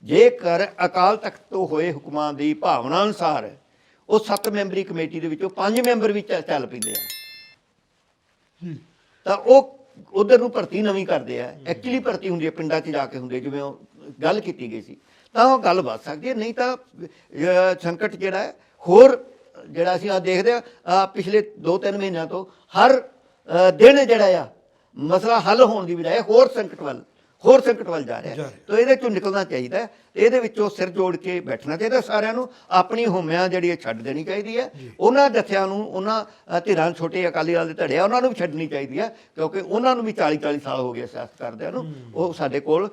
S1: ਜੇਕਰ ਅਕਾਲ ਤਖਤ ਤੋਂ ਹੋਏ ਹੁਕਮਾਂ ਦੀ ਭਾਵਨਾ ਅਨੁਸਾਰ ਉਹ ਸੱਤ ਮੈਂਬਰੀ ਕਮੇਟੀ ਦੇ ਵਿੱਚੋਂ ਪੰਜ ਮੈਂਬਰ ਵੀ ਚੱਲ- ਪੈਂਦੇ ਆ। ਤਾਂ ਉਹ ਉਧਰ ਨੂੰ ਭਰਤੀ ਨਵੀਂ ਕਰਦੇ ਆ। ਐਕਚੁਅਲੀ ਭਰਤੀ ਹੁੰਦੀ ਹੈ ਪਿੰਡਾਂ 'ਚ ਜਾ ਕੇ ਹੁੰਦੀ ਜਿਵੇਂ ਉਹ ਗੱਲ ਕੀਤੀ ਗਈ ਸੀ। ਤਾਂ ਉਹ ਗੱਲ ਵੱਧ ਸਕਦੀ ਹੈ ਨਹੀਂ ਤਾਂ ਸੰਕਟ ਜਿਹੜਾ ਹੈ ਹੋਰ ਜਿਹੜਾ ਅਸੀਂ ਆ ਦੇਖਦੇ ਆ ਪਿਛਲੇ 2-3 ਮਹੀਨਿਆਂ ਤੋਂ ਹਰ ਦਿਨ ਜਿਹੜਾ ਆ ਮਸਲਾ ਹੱਲ ਹੋਣ ਦੀ ਬਜਾਏ ਹੋਰ ਸੰਕਟ ਵੱਲ ਹੋਰ ਸੰਕਟ ਵੱਲ ਜਾ ਰਿਹਾ। ਤਾਂ ਇਹਦੇ ਚੋਂ ਨਿਕਲਣਾ ਚਾਹੀਦਾ ਇਹਦੇ ਵਿੱਚੋਂ ਸਿਰ ਜੋੜ ਕੇ ਬੈਠਣਾ ਚਾਹੀਦਾ ਸਾਰਿਆਂ ਨੂੰ। ਆਪਣੀ ਹੋਮਿਆਂ ਜਿਹੜੀ ਛੱਡ ਦੇਣੀ ਚਾਹੀਦੀ ਹੈ। ਉਹਨਾਂ ਜਥਿਆਂ ਨੂੰ ਉਹਨਾਂ ਧਿਰਾਂ ਛੋਟੇ ਅਕਾਲੀ ਦਲ ਦੇ ਧੜਿਆ ਉਹਨਾਂ ਨੂੰ ਵੀ ਛੱਡਣੀ ਚਾਹੀਦੀ ਹੈ। ਕਿਉਂਕਿ ਉਹਨਾਂ ਨੂੰ ਵੀ 40 40 ਸਾਲ ਹੋ ਗਏ ਸਿਆਸਤ ਕਰਦਿਆਂ ਨੂੰ। ਉਹ ਸਾਡੇ ਕੋਲ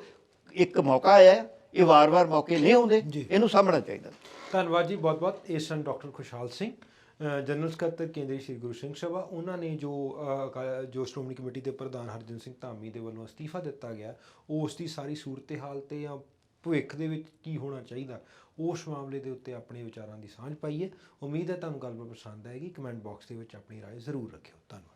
S1: ਇੱਕ ਮੌਕਾ ਆਇਆ ਇਹ ਵਾਰ-ਵਾਰ ਮੌਕੇ ਨਹੀਂ ਆਉਂਦੇ। ਇਹਨੂੰ ਸਾਹਮਣਾ ਚਾਹੀਦਾ।
S2: ਧੰਨਵਾਦ ਜੀ ਬਹੁਤ ਬਹੁਤ ਇਹ ਸਨ ਡਾਕਟਰ ਖੁਸ਼ਹਾਲ ਸਿੰਘ ਅ, ਜਨਰਲ ਸਕੱਤਰ ਕੇਂਦਰੀ ਸ੍ਰੀ ਗੁਰੂ ਸਿੰਘ ਸਭਾ ਉਹਨਾਂ ਨੇ ਜੋ ਅ, ਅਕਾ- ਜੋ ਸ਼੍ਰੋਮਣੀ ਕਮੇਟੀ ਦੇ ਪ੍ਰਧਾਨ ਹਰਜਨ ਸਿੰਘ ਧਾਮੀ ਦੇ ਵੱਲੋਂ ਅਸਤੀਫਾ ਦਿੱਤਾ ਗਿਆ ਉਸ ਦੀ ਸਾਰੀ ਸੂਰਤ-ਹਾਲ ਤੇ ਜਾਂ ਭਵਿੱਖ ਦੇ ਵਿੱਚ ਕੀ ਹੋਣਾ ਚਾਹੀਦਾ ਉਸ ਮਾਮਲੇ ਦੇ ਉੱਤੇ ਆਪਣੇ ਵਿਚਾਰਾਂ ਦੀ ਸਾਂਝ ਪਾਈ ਹੈ ਉਮੀਦ ਹੈ ਤੁਹਾਨੂੰ ਗੱਲਬਾਤ ਪਸੰਦ ਆਏਗੀ ਕਮੈਂਟ ਬਾਕਸ ਦੇ ਵਿੱਚ ਆਪਣੀ رائے ਜ਼ਰੂਰ ਰੱਖਿਓ ਧੰਨਵਾਦ